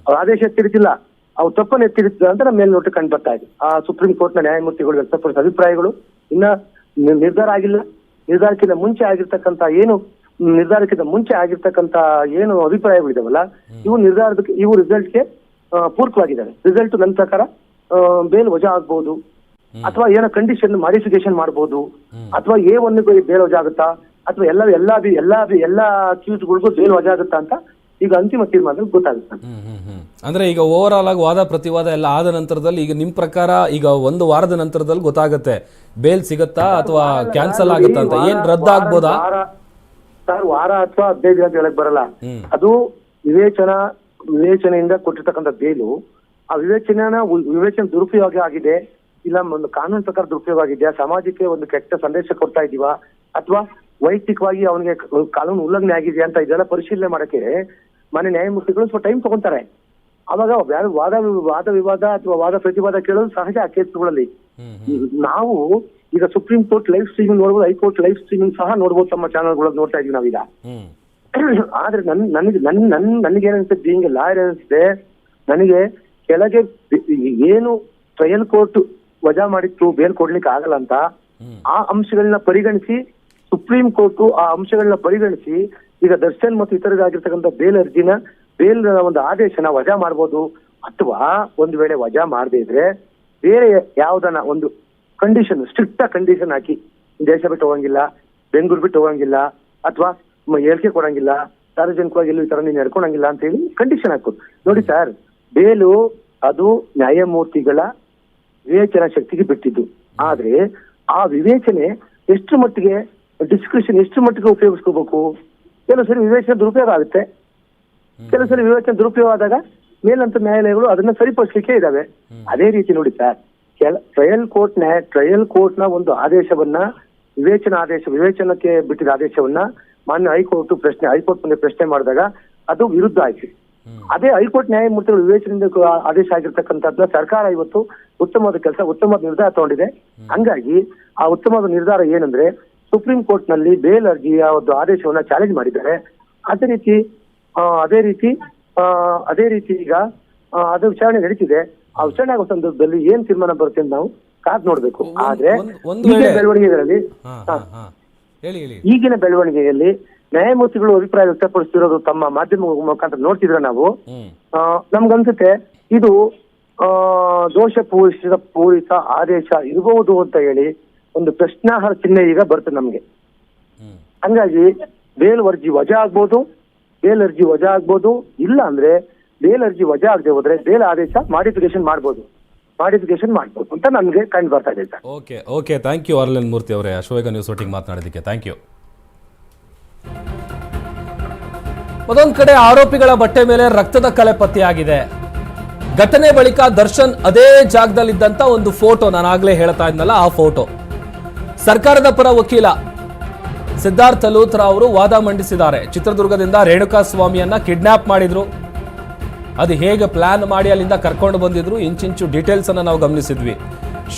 ಅವ್ರ ಆದೇಶ ಎತ್ತಿಡಿತಿಲ್ಲ ಅವ್ರು ತಪ್ಪನ್ನ ಎತ್ತಿಡಿತಿಲ್ಲ ಅಂತ ನಮ್ಮ ಮೇಲ್ನೋಟ ಕಂಡು ಬರ್ತಾ ಇದೆ. ಆ ಸುಪ್ರೀಂ ಕೋರ್ಟ್ನ ನ್ಯಾಯಮೂರ್ತಿಗಳು ವ್ಯಕ್ತಪಡಿಸಿದ ಅಭಿಪ್ರಾಯಗಳು ಇನ್ನ ನಿರ್ಧಾರ ಆಗಿಲ್ಲ. ನಿರ್ಧಾರಕ್ಕಿಂತ ಮುಂಚೆ ಆಗಿರ್ತಕ್ಕಂತ ಏನು ನಿರ್ಧಾರಕ್ಕಿಂತ ಮುಂಚೆ ಆಗಿರ್ತಕ್ಕಂತ ಏನು ಅಭಿಪ್ರಾಯಗಳಿದಾವಲ್ಲ ಇವು ನಿರ್ಧಾರದಕ್ಕೆ ಇವು ರಿಸಲ್ಟ್ಗೆ ಪೂರ್ಕವಾಗಿದ್ದಾರೆ ರಿಸಲ್ಟ್ ನನ್ನ ಪ್ರಕಾರ ಬೇಲ್ ವಜಾ ಆಗ್ಬೋದು. ಅಥವಾ ಏನೋ ಕಂಡೀಷನ್ ಮಾಡಿಫಿಕೇಶನ್ ಮಾಡಬಹುದು ಅಥವಾ ಎ ಒನ್ ಬೇಲ್ ವಜಾ ಆಗುತ್ತಾ ಅಥವಾ ಎಲ್ಲ ಎಲ್ಲ ಬಿ- ಎಲ್ಲ ಬಿ- ಎಲ್ಲ ಅಕ್ಯೂಸ್ಗಳಿಗೂ ಬೇಲ್ ವಜಾ ಆಗುತ್ತಾ ಅಂತ ಈಗ ಅಂತಿಮ ತೀರ್ಮಾನ ಗೊತ್ತಾಗುತ್ತೆ. ಅಂದ್ರೆ ಈಗ ಓವರ್ ಆಲ್ ಆಗಿ ವಾದ ಪ್ರತಿವಾದ ಎಲ್ಲ ಆದ ನಂತರದಲ್ಲಿ ಈಗ ನಿಮ್ ಪ್ರಕಾರ ಈಗ ಒಂದು ವಾರದ ನಂತರದಲ್ಲಿ ಗೊತ್ತಾಗುತ್ತೆ. ಬೇಲ್ ಸಿಗುತ್ತಾ ಅಥವಾ ಕ್ಯಾನ್ಸಲ್ ಆಗುತ್ತಾ ಅಂತ? ಏನ್ ರದ್ದ ಆಗ್ಬೋದಾ? ಸರ್ ವಾರ ಅಥವಾ ದಿನ ಅಂತ ಹೇಳಕ್ ಬರಲ್ಲ. ಅದು ವಿವೇಚನ ವಿವೇಚನೆಯಿಂದ ಕೊಟ್ಟಿರ್ತಕ್ಕಂಥ ಬೇಲು ಆ ವಿವೇಚನೆನ ವಿವೇಚನೆ ದುರುಪಯೋಗ ಆಗಿದೆ. ಇಲ್ಲ ಒಂದು ಕಾನೂನು ಪ್ರಕಾರ ದುರುಪಯೋಗ ಆಗಿದೆಯಾ ಸಮಾಜಕ್ಕೆ ಒಂದು ಕೆಟ್ಟ ಸಂದೇಶ ಕೊಡ್ತಾ ಇದೀವಾ? ಅಥವಾ ವೈಯಕ್ತಿಕವಾಗಿ ಅವನಿಗೆ ಕಾನೂನು ಉಲ್ಲಂಘನೆ ಆಗಿದೆಯಾ ಅಂತ ಇದೆಲ್ಲ ಪರಿಶೀಲನೆ ಮಾಡಕ್ಕೆ ಮನೆ ನ್ಯಾಯಮೂರ್ತಿಗಳು ಸ್ವಲ್ಪ ಟೈಮ್ ತಗೊಂತಾರೆ ಅವಾಗ ಯಾರು ವಾದ ವಾದ ವಿವಾದ ಅಥವಾ ವಾದ ಪ್ರತಿವಾದ ಕೇಳೋದು ಸಹಜ ಆ ಕೇಸ್ಗಳಲ್ಲಿ. ನಾವು ಈಗ ಸುಪ್ರೀಂ ಕೋರ್ಟ್ ಲೈವ್ ಸ್ಟ್ರೀಮಿಂಗ್ ನೋಡ್ಬೋದು ಹೈಕೋರ್ಟ್ ಲೈವ್ ಸ್ಟ್ರೀಮಿಂಗ್ ಸಹ ನೋಡ್ಬೋದು ತಮ್ಮ ಚಾನಲ್ಗಳಲ್ಲಿ ನೋಡ್ತಾ ಇದೀವಿ ನಾವೀಗ. ಆದ್ರೆ ನನ್ ನನಗೆ ನನ್ ನನ್ ನನಗೆ ಏನನ್ಸುತ್ತೆ ಬೀಂಗ್ ಲಾಯರ್ ಅನಿಸುತ್ತೆ ನನಗೆ ಕೆಳಗೆ ಏನು ಟ್ರಯಲ್ ಕೋರ್ಟ್ ವಜಾ ಮಾಡಿತ್ತು ಬೇಲ್ ಕೊಡ್ಲಿಕ್ಕೆ ಆಗಲ್ಲ ಅಂತ ಆ ಅಂಶಗಳನ್ನ ಪರಿಗಣಿಸಿ ಸುಪ್ರೀಂ ಕೋರ್ಟ್ ಆ ಅಂಶಗಳನ್ನ ಪರಿಗಣಿಸಿ ಈಗ ದರ್ಶನ್ ಮತ್ತು ಇತರರಾಗಿರ್ತಕ್ಕಂಥ ಬೇಲ್ ಅರ್ಜಿನ ಬೇಲ್ ಒಂದು ಆದೇಶನ ವಜಾ ಮಾಡ್ಬೋದು ಅಥವಾ ಒಂದು ವೇಳೆ ವಜಾ ಮಾಡದೇ ಇದ್ರೆ ಬೇರೆ ಯಾವ್ದನ ಒಂದು ಕಂಡೀಷನ್ ಸ್ಟ್ರಿಕ್ಟ್ ಕಂಡೀಷನ್ ಹಾಕಿ ದೇಶ ಬಿಟ್ಟು ಹೋಗಂಗಿಲ್ಲ ಬೆಂಗಳೂರು ಬಿಟ್ಟು ಹೋಗಂಗಿಲ್ಲ ಅಥವಾ ಹೇಳಿಕೆ ಕೊಡಂಗಿಲ್ಲ ಸಾರ್ವಜನಿಕವಾಗಿ ಎಲ್ಲೂ ಈ ತರ ನೀನು ನಡ್ಕೊಳಂಗಿಲ್ಲ ಅಂತ ಹೇಳಿ ಕಂಡೀಷನ್ ಹಾಕೋದು ನೋಡಿ ಸರ್ ಬೇಲು ಅದು ನ್ಯಾಯಮೂರ್ತಿಗಳ ವಿವೇಚನಾ ಶಕ್ತಿಗೆ ಬಿಟ್ಟಿದ್ದು. ಆದ್ರೆ ಆ ವಿವೇಚನೆ ಎಷ್ಟು ಮಟ್ಟಿಗೆ ಡಿಸ್ಕ್ರಿಪ್ಷನ್ ಎಷ್ಟು ಮಟ್ಟಿಗೆ ಉಪಯೋಗಿಸ್ಕೋಬೇಕು? ಕೆಲವು ಸರಿ ವಿವೇಚನೆ ದುರುಪಯೋಗ ಆಗುತ್ತೆ. ಕೆಲವು ಸರಿ ವಿವೇಚನೆ ದುರುಪಯೋಗ ಆದಾಗ ಮೇಲಂತ ನ್ಯಾಯಾಲಯಗಳು ಅದನ್ನ ಸರಿಪಡಿಸಲಿಕ್ಕೆ ಇದಾವೆ. ಅದೇ ರೀತಿ ನೋಡಿ ಸರ್ ಟ್ರಯಲ್ ಕೋರ್ಟ್ ನ್ಯಾಯ ಟ್ರಯಲ್ ಕೋರ್ಟ್ನ ಒಂದು ಆದೇಶವನ್ನ, ವಿವೇಚನಾ ಆದೇಶ, ವಿವೇಚನಕ್ಕೆ ಬಿಟ್ಟಿದ ಆದೇಶವನ್ನ ಮಾನ್ಯ ಹೈಕೋರ್ಟ್ ಪ್ರಶ್ನೆ, ಹೈಕೋರ್ಟ್ ಮುಂದೆ ಪ್ರಶ್ನೆ ಮಾಡಿದಾಗ ಅದು ವಿರುದ್ಧ ಆಯ್ತು. ಅದೇ ಹೈಕೋರ್ಟ್ ನ್ಯಾಯಮೂರ್ತಿಗಳು ವಿವೇಚನೆಯಿಂದ ಆದೇಶ ಆಗಿರ್ತಕ್ಕಂಥದ್ದನ್ನ ಸರ್ಕಾರ ಇವತ್ತು ಉತ್ತಮವಾದ ಕೆಲಸ ಉತ್ತಮವಾದ ನಿರ್ಧಾರ ತಗೊಂಡಿದೆ. ಹಂಗಾಗಿ ಆ ಉತ್ತಮವಾದ ನಿರ್ಧಾರ ಏನಂದ್ರೆ ಸುಪ್ರೀಂ ಕೋರ್ಟ್ನಲ್ಲಿ ಬೇಲ್ ಅರ್ಜಿಯ ಒಂದು ಆದೇಶವನ್ನ ಚಾಲೆಂಜ್ ಮಾಡಿದ್ದಾರೆ. ಅದೇ ರೀತಿ ಅದೇ ರೀತಿ ಆ, ಅದೇ ರೀತಿ ಈಗ ಅದು ವಿಚಾರಣೆ ನಡೀತಿದೆ. ಆ ವಿಚಾರಣೆ ಆಗೋ ಸಂದರ್ಭದಲ್ಲಿ ಏನ್ ತೀರ್ಮಾನ ಬರುತ್ತೆ ಅಂತ ನಾವು ಕಾದ್ ನೋಡ್ಬೇಕು. ಆದ್ರೆ ಈಗಿನ ಬೆಳವಣಿಗೆಗಳಲ್ಲಿ ಈಗಿನ ಬೆಳವಣಿಗೆಯಲ್ಲಿ ನ್ಯಾಯಮೂರ್ತಿಗಳು ಅಭಿಪ್ರಾಯ ವ್ಯಕ್ತಪಡಿಸ್ತಿರೋದು ತಮ್ಮ ಮಾಧ್ಯಮ ಮುಖಾಂತರ ನೋಡ್ತಿದ್ರೆ ನಾವು. ನಮ್ಗನ್ಸುತ್ತೆ ಇದು ಆ, ದೋಷ ಪೂರಿಸಿದ ಪೂರಿತ ಆದೇಶ ಇರಬಹುದು ಅಂತ ಹೇಳಿ ಒಂದು ಪ್ರಶ್ನಾರ್ಹ ಚಿಹ್ನೆ ಈಗ ಬರ್ತದೆ ನಮ್ಗೆ. ಹಂಗಾಗಿ ಬೇಲ್ ಅರ್ಜಿ ವಜಾ ಆಗ್ಬೋದು ಬೇಲ್ ಅರ್ಜಿ ವಜಾ ಆಗ್ಬೋದು ಇಲ್ಲ ಅಂದ್ರೆ ಬೇಲ್ ಅರ್ಜಿ ವಜಾ ಆಗದೆ ಹೋದ್ರೆ ಬೇಲ್ ಆದೇಶ ಮಾಡಿಫಿಕೇಶನ್ ಮಾಡ್ಬೋದು ಮಾಡಿಫಿಕೇಶನ್ ಮಾಡ್ಬೋದು ಅಂತ ನಮ್ಗೆ ಕಂಡು ಬರ್ತಾ ಇದೆ okay okay thank you ಅರ್ಲನ್ Murthy ಅವರೇ. ಅಶ್ವೇಗ ನ್ಯೂಸ್ ಒಟ್ಟಿಗೆ ಮಾತನಾಡೋದಕ್ಕೆ ಥ್ಯಾಂಕ್ ಯು. ಮತ್ತೊಂದು ಕಡೆ ಆರೋಪಿಗಳ ಬಟ್ಟೆ ಮೇಲೆ ರಕ್ತದ ಕಲೆ ಪತ್ತೆಯಾಗಿದೆ. ಘಟನೆ ಬಳಿಕ ದರ್ಶನ್ ಅದೇ ಜಾಗದಲ್ಲಿದ್ದಂತ ಒಂದು ಫೋಟೋ ನಾನು ಆಗ್ಲೇ ಹೇಳ್ತಾ ಇದ್ನಲ್ಲ, ಆ ಫೋಟೋ. ಸರ್ಕಾರದ ಪರ ವಕೀಲ ಸಿದ್ಧಾರ್ಥ ಲೂಥ್ರಾ ಅವರು ವಾದ ಮಂಡಿಸಿದ್ದಾರೆ. ಚಿತ್ರದುರ್ಗದಿಂದ ರೇಣುಕಾ ಸ್ವಾಮಿಯನ್ನ ಕಿಡ್ನಾಪ್ ಮಾಡಿದ್ರು. ಅದು ಹೇಗೆ ಪ್ಲಾನ್ ಮಾಡಿ ಅಲ್ಲಿಂದ ಕರ್ಕೊಂಡು ಬಂದಿದ್ರು, ಇಂಚಿಂಚು ಡೀಟೇಲ್ಸ್ ಅನ್ನ ನಾವು ಗಮನಿಸಿದ್ವಿ.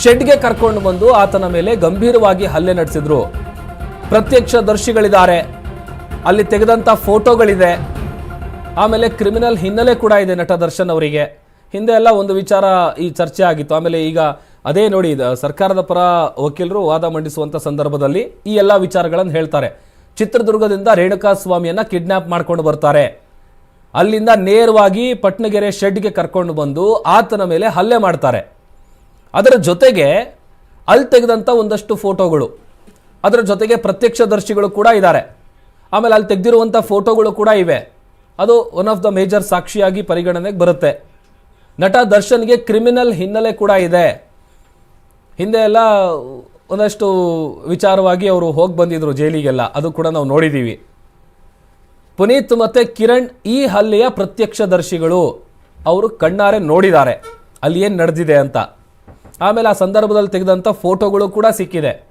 ಶೆಡ್ಗೆ ಕರ್ಕೊಂಡು ಬಂದು ಆತನ ಮೇಲೆ ಗಂಭೀರವಾಗಿ ಹಲ್ಲೆ ನಡೆಸಿದ್ರು. ಪ್ರತ್ಯಕ್ಷ ದರ್ಶಿಗಳಿದ್ದಾರೆ ಅಲ್ಲಿ ತೆಗೆದಂಥ ಫೋಟೋಗಳಿದೆ. ಆಮೇಲೆ ಕ್ರಿಮಿನಲ್ ಹಿನ್ನೆಲೆ ಕೂಡ ಇದೆ ನಟ ದರ್ಶನ್ ಅವರಿಗೆ. ಹಿಂದೆ ಎಲ್ಲ ಒಂದು ವಿಚಾರ ಈ ಚರ್ಚೆ ಆಗಿತ್ತು. ಆಮೇಲೆ ಈಗ ಅದೇ ನೋಡಿ ಸರ್ಕಾರದ ಪರ ವಕೀಲರು ವಾದ ಮಂಡಿಸುವಂಥ ಸಂದರ್ಭದಲ್ಲಿ ಈ ಎಲ್ಲ ವಿಚಾರಗಳನ್ನು ಹೇಳ್ತಾರೆ. ಚಿತ್ರದುರ್ಗದಿಂದ ರೇಣುಕಾ ಸ್ವಾಮಿಯನ್ನು ಕಿಡ್ನ್ಯಾಪ್ ಮಾಡ್ಕೊಂಡು ಬರ್ತಾರೆ. ಅಲ್ಲಿಂದ ನೇರವಾಗಿ ಪಟ್ನಗೆರೆ ಶೆಡ್ಗೆ ಕರ್ಕೊಂಡು ಬಂದು ಆತನ ಮೇಲೆ ಹಲ್ಲೆ ಮಾಡ್ತಾರೆ. ಅದರ ಜೊತೆಗೆ ಅಲ್ಲಿ ತೆಗೆದಂಥ ಒಂದಷ್ಟು ಫೋಟೋಗಳು. ಅದರ ಜೊತೆಗೆ ಪ್ರತ್ಯಕ್ಷದರ್ಶಿಗಳು ಕೂಡ ಇದ್ದಾರೆ. ಆಮೇಲೆ ಅಲ್ಲಿ ತೆಗೆದಿರುವಂಥ ಫೋಟೋಗಳು ಕೂಡ ಇವೆ. ಅದು ಒನ್ ಆಫ್ ದ ಮೇಜರ್ ಸಾಕ್ಷಿಯಾಗಿ ಪರಿಗಣನೆಗೆ ಬರುತ್ತೆ. ನಟ ದರ್ಶನ್ಗೆ ಕ್ರಿಮಿನಲ್ ಹಿನ್ನೆಲೆ ಕೂಡ ಇದೆ. ಹಿಂದೆ ಎಲ್ಲ ಒಂದಷ್ಟು ವಿಚಾರವಾಗಿ ಅವರು ಹೋಗಿ ಬಂದಿದ್ರು ಜೈಲಿಗೆಲ್ಲ. ಅದು ಕೂಡ ನಾವು ನೋಡಿದ್ದೀವಿ ಪುನೀತ್ ಮತ್ತು ಕಿರಣ್ ಈ ಹಲ್ಲೆಯ ಪ್ರತ್ಯಕ್ಷದರ್ಶಿಗಳು. ಅವರು ಕಣ್ಣಾರೆ ನೋಡಿದ್ದಾರೆ. ಅಲ್ಲಿ ಏನು ನಡೆದಿದೆ ಅಂತ. ಆಮೇಲೆ ಆ ಸಂದರ್ಭದಲ್ಲಿ ತೆಗೆದಂಥ ಫೋಟೋಗಳು ಕೂಡ ಸಿಕ್ಕಿದೆ.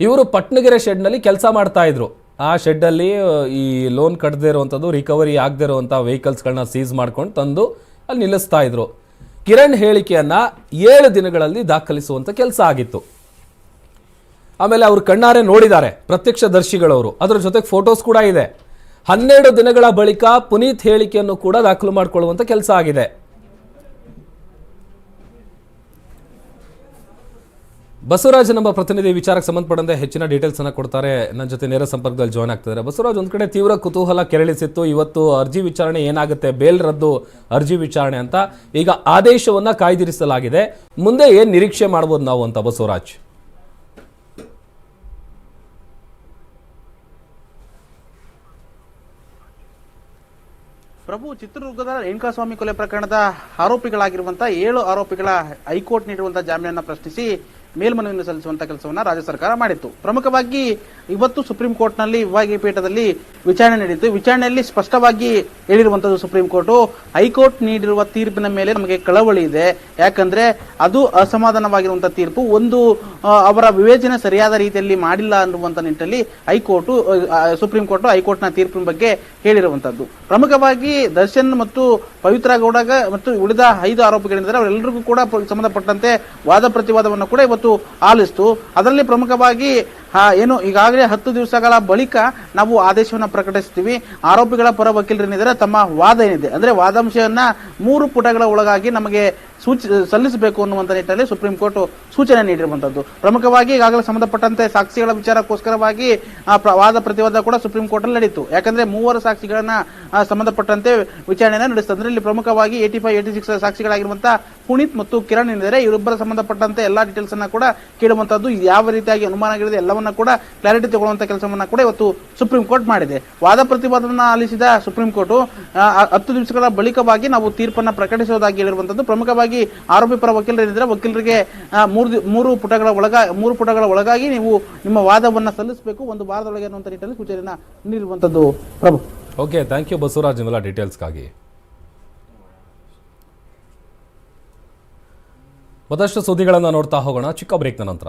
ಇವರು ಪಟ್ನಗೆರೆ ಶೆಡ್ನಲ್ಲಿ ಕೆಲಸ ಮಾಡ್ತಾ ಇದ್ರು. ಆ ಶೆಡ್ಡಲ್ಲಿ, ಈ ಲೋನ್ ಕಟ್ಟದೇ ಇರುವಂಥದ್ದು ರಿಕವರಿ ಆಗದೇ ಇರುವಂಥ ವೆಹಿಕಲ್ಸ್ಗಳನ್ನ ಸೀಸ್ ಮಾಡ್ಕೊಂಡು ತಂದು ಅಲ್ಲಿ ನಿಲ್ಲಿಸ್ತಾ ಇದ್ರು. ಕಿರಣ್ ಹೇಳಿಕೆಯನ್ನು ಏಳು ದಿನಗಳಲ್ಲಿ ದಾಖಲಿಸುವಂಥ ಕೆಲಸ ಆಗಿತ್ತು. ಆಮೇಲೆ ಅವರು ಕಣ್ಣಾರೆ ನೋಡಿದ್ದಾರೆ, ಪ್ರತ್ಯಕ್ಷದರ್ಶಿಗಳವರು. ಅದರ ಜೊತೆಗೆ ಫೋಟೋಸ್ ಕೂಡ ಇದೆ. ಹನ್ನೆರಡು ದಿನಗಳ ಬಳಿಕ ಪುನೀತ್ ಹೇಳಿಕೆಯನ್ನು ಕೂಡ ದಾಖಲು ಮಾಡಿಕೊಳ್ಳುವಂಥ ಕೆಲಸ ಆಗಿದೆ. ಬಸವರಾಜ್ ನಮ್ಮ ಪ್ರತಿನಿಧಿ ವಿಚಾರಕ್ಕೆ ಸಂಬಂಧಪಟ್ಟಂತೆ ಹೆಚ್ಚಿನ ಡೀಟೇಲ್ಸ್ ಅನ್ನ ಕೊಡ್ತಾರೆ. ನನ್ನ ಜೊತೆ ನೇರ ಸಂಪರ್ಕದಲ್ಲಿ ಜಾಯ್ನ್ ಆಗ್ತಿದ್ದಾರೆ. ಬಸವರಾಜ್, ಒಂದ್ ಕಡೆ ತೀವ್ರ ಕುತೂಹಲ ಕೆರಳಿಸಿತ್ತು. ಇವತ್ತು ಅರ್ಜಿ ವಿಚಾರಣೆ ಏನಾಗುತ್ತೆ? ಬೇಲ್ ರದ್ದು ಅರ್ಜಿ ವಿಚಾರಣೆ ಅಂತ. ಈಗ ಆದೇಶವನ್ನ ಕಾಯ್ದಿರಿಸಲಾಗಿದೆ. ಮುಂದೆ ಏನ್ ನಿರೀಕ್ಷೆ ಮಾಡ್ಬೋದು ನಾವು ಅಂತ ಬಸವರಾಜ್? ಪ್ರಭು, ಚಿತ್ರದುರ್ಗದ ರೇಣುಕಾಸ್ವಾಮಿ ಕೊಲೆ ಪ್ರಕರಣದ ಆರೋಪಿಗಳಾಗಿರುವಂತಹ ಏಳು ಆರೋಪಿಗಳ ಹೈಕೋರ್ಟ್ ನೀಡಿರುವಂತಹ ಜಾಮೀನನ್ನು ಪ್ರಶ್ನಿಸಿ ಮೇಲ್ಮನವಿಯನ್ನು ಸಲ್ಲಿಸುವಂತಹ ಕೆಲಸವನ್ನ ರಾಜ್ಯ ಸರ್ಕಾರ ಮಾಡಿತ್ತು. ಪ್ರಮುಖವಾಗಿ ಇವತ್ತು ಸುಪ್ರೀಂ ಕೋರ್ಟ್ನಲ್ಲಿ ವಿಭಾಗೀಯ ಪೀಠದಲ್ಲಿ ವಿಚಾರಣೆ ನಡೆಯಿತು ವಿಚಾರಣೆಯಲ್ಲಿ ಸ್ಪಷ್ಟವಾಗಿ ಹೇಳಿರುವಂತದ್ದು ಸುಪ್ರೀಂ ಕೋರ್ಟ್, ಹೈಕೋರ್ಟ್ ನೀಡಿರುವ ತೀರ್ಪಿನ ಮೇಲೆ ನಮಗೆ ಕಳವಳಿ ಇದೆ. ಯಾಕಂದ್ರೆ ಅದು ಅಸಮಾಧಾನವಾಗಿರುವಂತಹ ತೀರ್ಪು. ಒಂದು ಅವರ ವಿವೇಚನೆ ಸರಿಯಾದ ರೀತಿಯಲ್ಲಿ ಮಾಡಿಲ್ಲ ಅನ್ನುವಂತ ನಿಟ್ಟಿನಲ್ಲಿ ಹೈಕೋರ್ಟ್ ಸುಪ್ರೀಂ ಕೋರ್ಟ್ ಹೈಕೋರ್ಟ್ನ ತೀರ್ಪಿನ ಬಗ್ಗೆ ಹೇಳಿರುವಂತದ್ದು. ಪ್ರಮುಖವಾಗಿ ದರ್ಶನ್ ಮತ್ತು ಪವಿತ್ರ ಗೌಡಗ ಮತ್ತು ಉಳಿದ ಐದು ಆರೋಪಿಗಳೆಂದರೆ ಅವರೆಲ್ಲರಿಗೂ ಕೂಡ ಸಂಬಂಧಪಟ್ಟಂತೆ ವಾದ ಪ್ರತಿವಾದವನ್ನು ಕೂಡ ಇವತ್ತು ಆಲಿಸ್ತು ಅದರಲ್ಲಿ ಪ್ರಮುಖವಾಗಿ ಏನು, ಈಗಾಗಲೇ ಹತ್ತು ದಿವಸಗಳ ಬಳಿಕ ನಾವು ಆದೇಶವನ್ನು ಪ್ರಕಟಿಸ್ತೀವಿ. ಆರೋಪಿಗಳ ಪರ ವಕೀಲರೇನಿದ್ದಾರೆ ತಮ್ಮ ವಾದ ಏನಿದೆ? ಅಂದ್ರೆ ವಾದಾಂಶವನ್ನ ಮೂರು ಪುಟಗಳ ಒಳಗಾಗಿ ನಮಗೆ ಸೂಚ, ಸಲ್ಲಿಸಬೇಕು ಅನ್ನುವಂಥ ನಿಟ್ಟಿನಲ್ಲಿ ಸುಪ್ರೀಂ ಕೋರ್ಟ್ ಸೂಚನೆ ನೀಡಿರುವಂಥದ್ದು ಪ್ರಮುಖವಾಗಿ ಈಗಾಗಲೇ ಸಂಬಂಧಪಟ್ಟಂತೆ ಸಾಕ್ಷಿಗಳ ವಿಚಾರಕ್ಕೋಸ್ಕರವಾಗಿ ವಾದ ಪ್ರತಿವಾದ ಕೂಡ ಸುಪ್ರೀಂ ಕೋರ್ಟಲ್ಲಿ ನಡೆಯಿತು ಯಾಕಂದ್ರೆ ಮೂವರು ಸಾಕ್ಷಿಗಳನ್ನ ಸಂಬಂಧಪಟ್ಟಂತೆ ವಿಚಾರಣೆಯನ್ನು ನಡೆಸಿತು ಅಂದ್ರೆ ಇಲ್ಲಿ ಪ್ರಮುಖವಾಗಿ ಏಯ್ಟಿ ಫೈವ್ ಏಯ್ಟಿ ಸಿಕ್ಸ್ ಸಾಕ್ಷಿಗಳಾಗಿರುವಂತಹ ಪುನೀತ್ ಮತ್ತು ಕಿರಣ್ ಏನಿದ್ದಾರೆ, ಇವರಿಬ್ಬರ ಸಂಬಂಧಪಟ್ಟಂತೆ ಎಲ್ಲಾ ಡೀಟೇಲ್ಸ್ ಅನ್ನ ಕೂಡ ಕೇಳುವಂತದ್ದು ಇದು ಯಾವ ರೀತಿಯಾಗಿ ಅನುಮಾನಗಳಿದೆ ಎಲ್ಲವನ್ನ ವಿಷಯವನ್ನ ಕೂಡ ಕ್ಲಾರಿಟಿ ತಗೊಳ್ಳುವಂಥ ಕೆಲಸವನ್ನು ಕೂಡ ಇವತ್ತು ಸುಪ್ರೀಂ ಕೋರ್ಟ್ ಮಾಡಿದೆ. ವಾದ ಪ್ರತಿವಾದವನ್ನು ಆಲಿಸಿದ ಸುಪ್ರೀಂ ಕೋರ್ಟ್ ಹತ್ತು ದಿವಸಗಳ ಬಳಿಕವಾಗಿ ನಾವು ತೀರ್ಪನ್ನು ಪ್ರಕಟಿಸುವುದಾಗಿ ಹೇಳಿರುವಂತದ್ದು. ಪ್ರಮುಖವಾಗಿ ಆರೋಪಿ ಪರ ವಕೀಲರಿದ್ರೆ ವಕೀಲರಿಗೆ ಮೂರು ಮೂರು ಪುಟಗಳ ಒಳಗ, ಮೂರು ಪುಟಗಳ ಒಳಗಾಗಿ ನೀವು ನಿಮ್ಮ ವಾದವನ್ನು ಸಲ್ಲಿಸಬೇಕು. ಒಂದು ವಾರದೊಳಗೆ ಅನ್ನುವಂಥ ನಿಟ್ಟಿನಲ್ಲಿ ಸೂಚನೆಯನ್ನು ನೀಡಿರುವಂಥದ್ದು Prabhu. Okay thank you Basavaraj ಎಲ್ಲ ಡೀಟೇಲ್ಸ್ಗಾಗಿ ಮತ್ತಷ್ಟು ಸುದ್ದಿಗಳನ್ನು ನೋಡ್ತಾ ಹೋಗೋಣ. ಚಿಕ್ಕ ಬ್ರೇಕ್ನ ನಂತರ.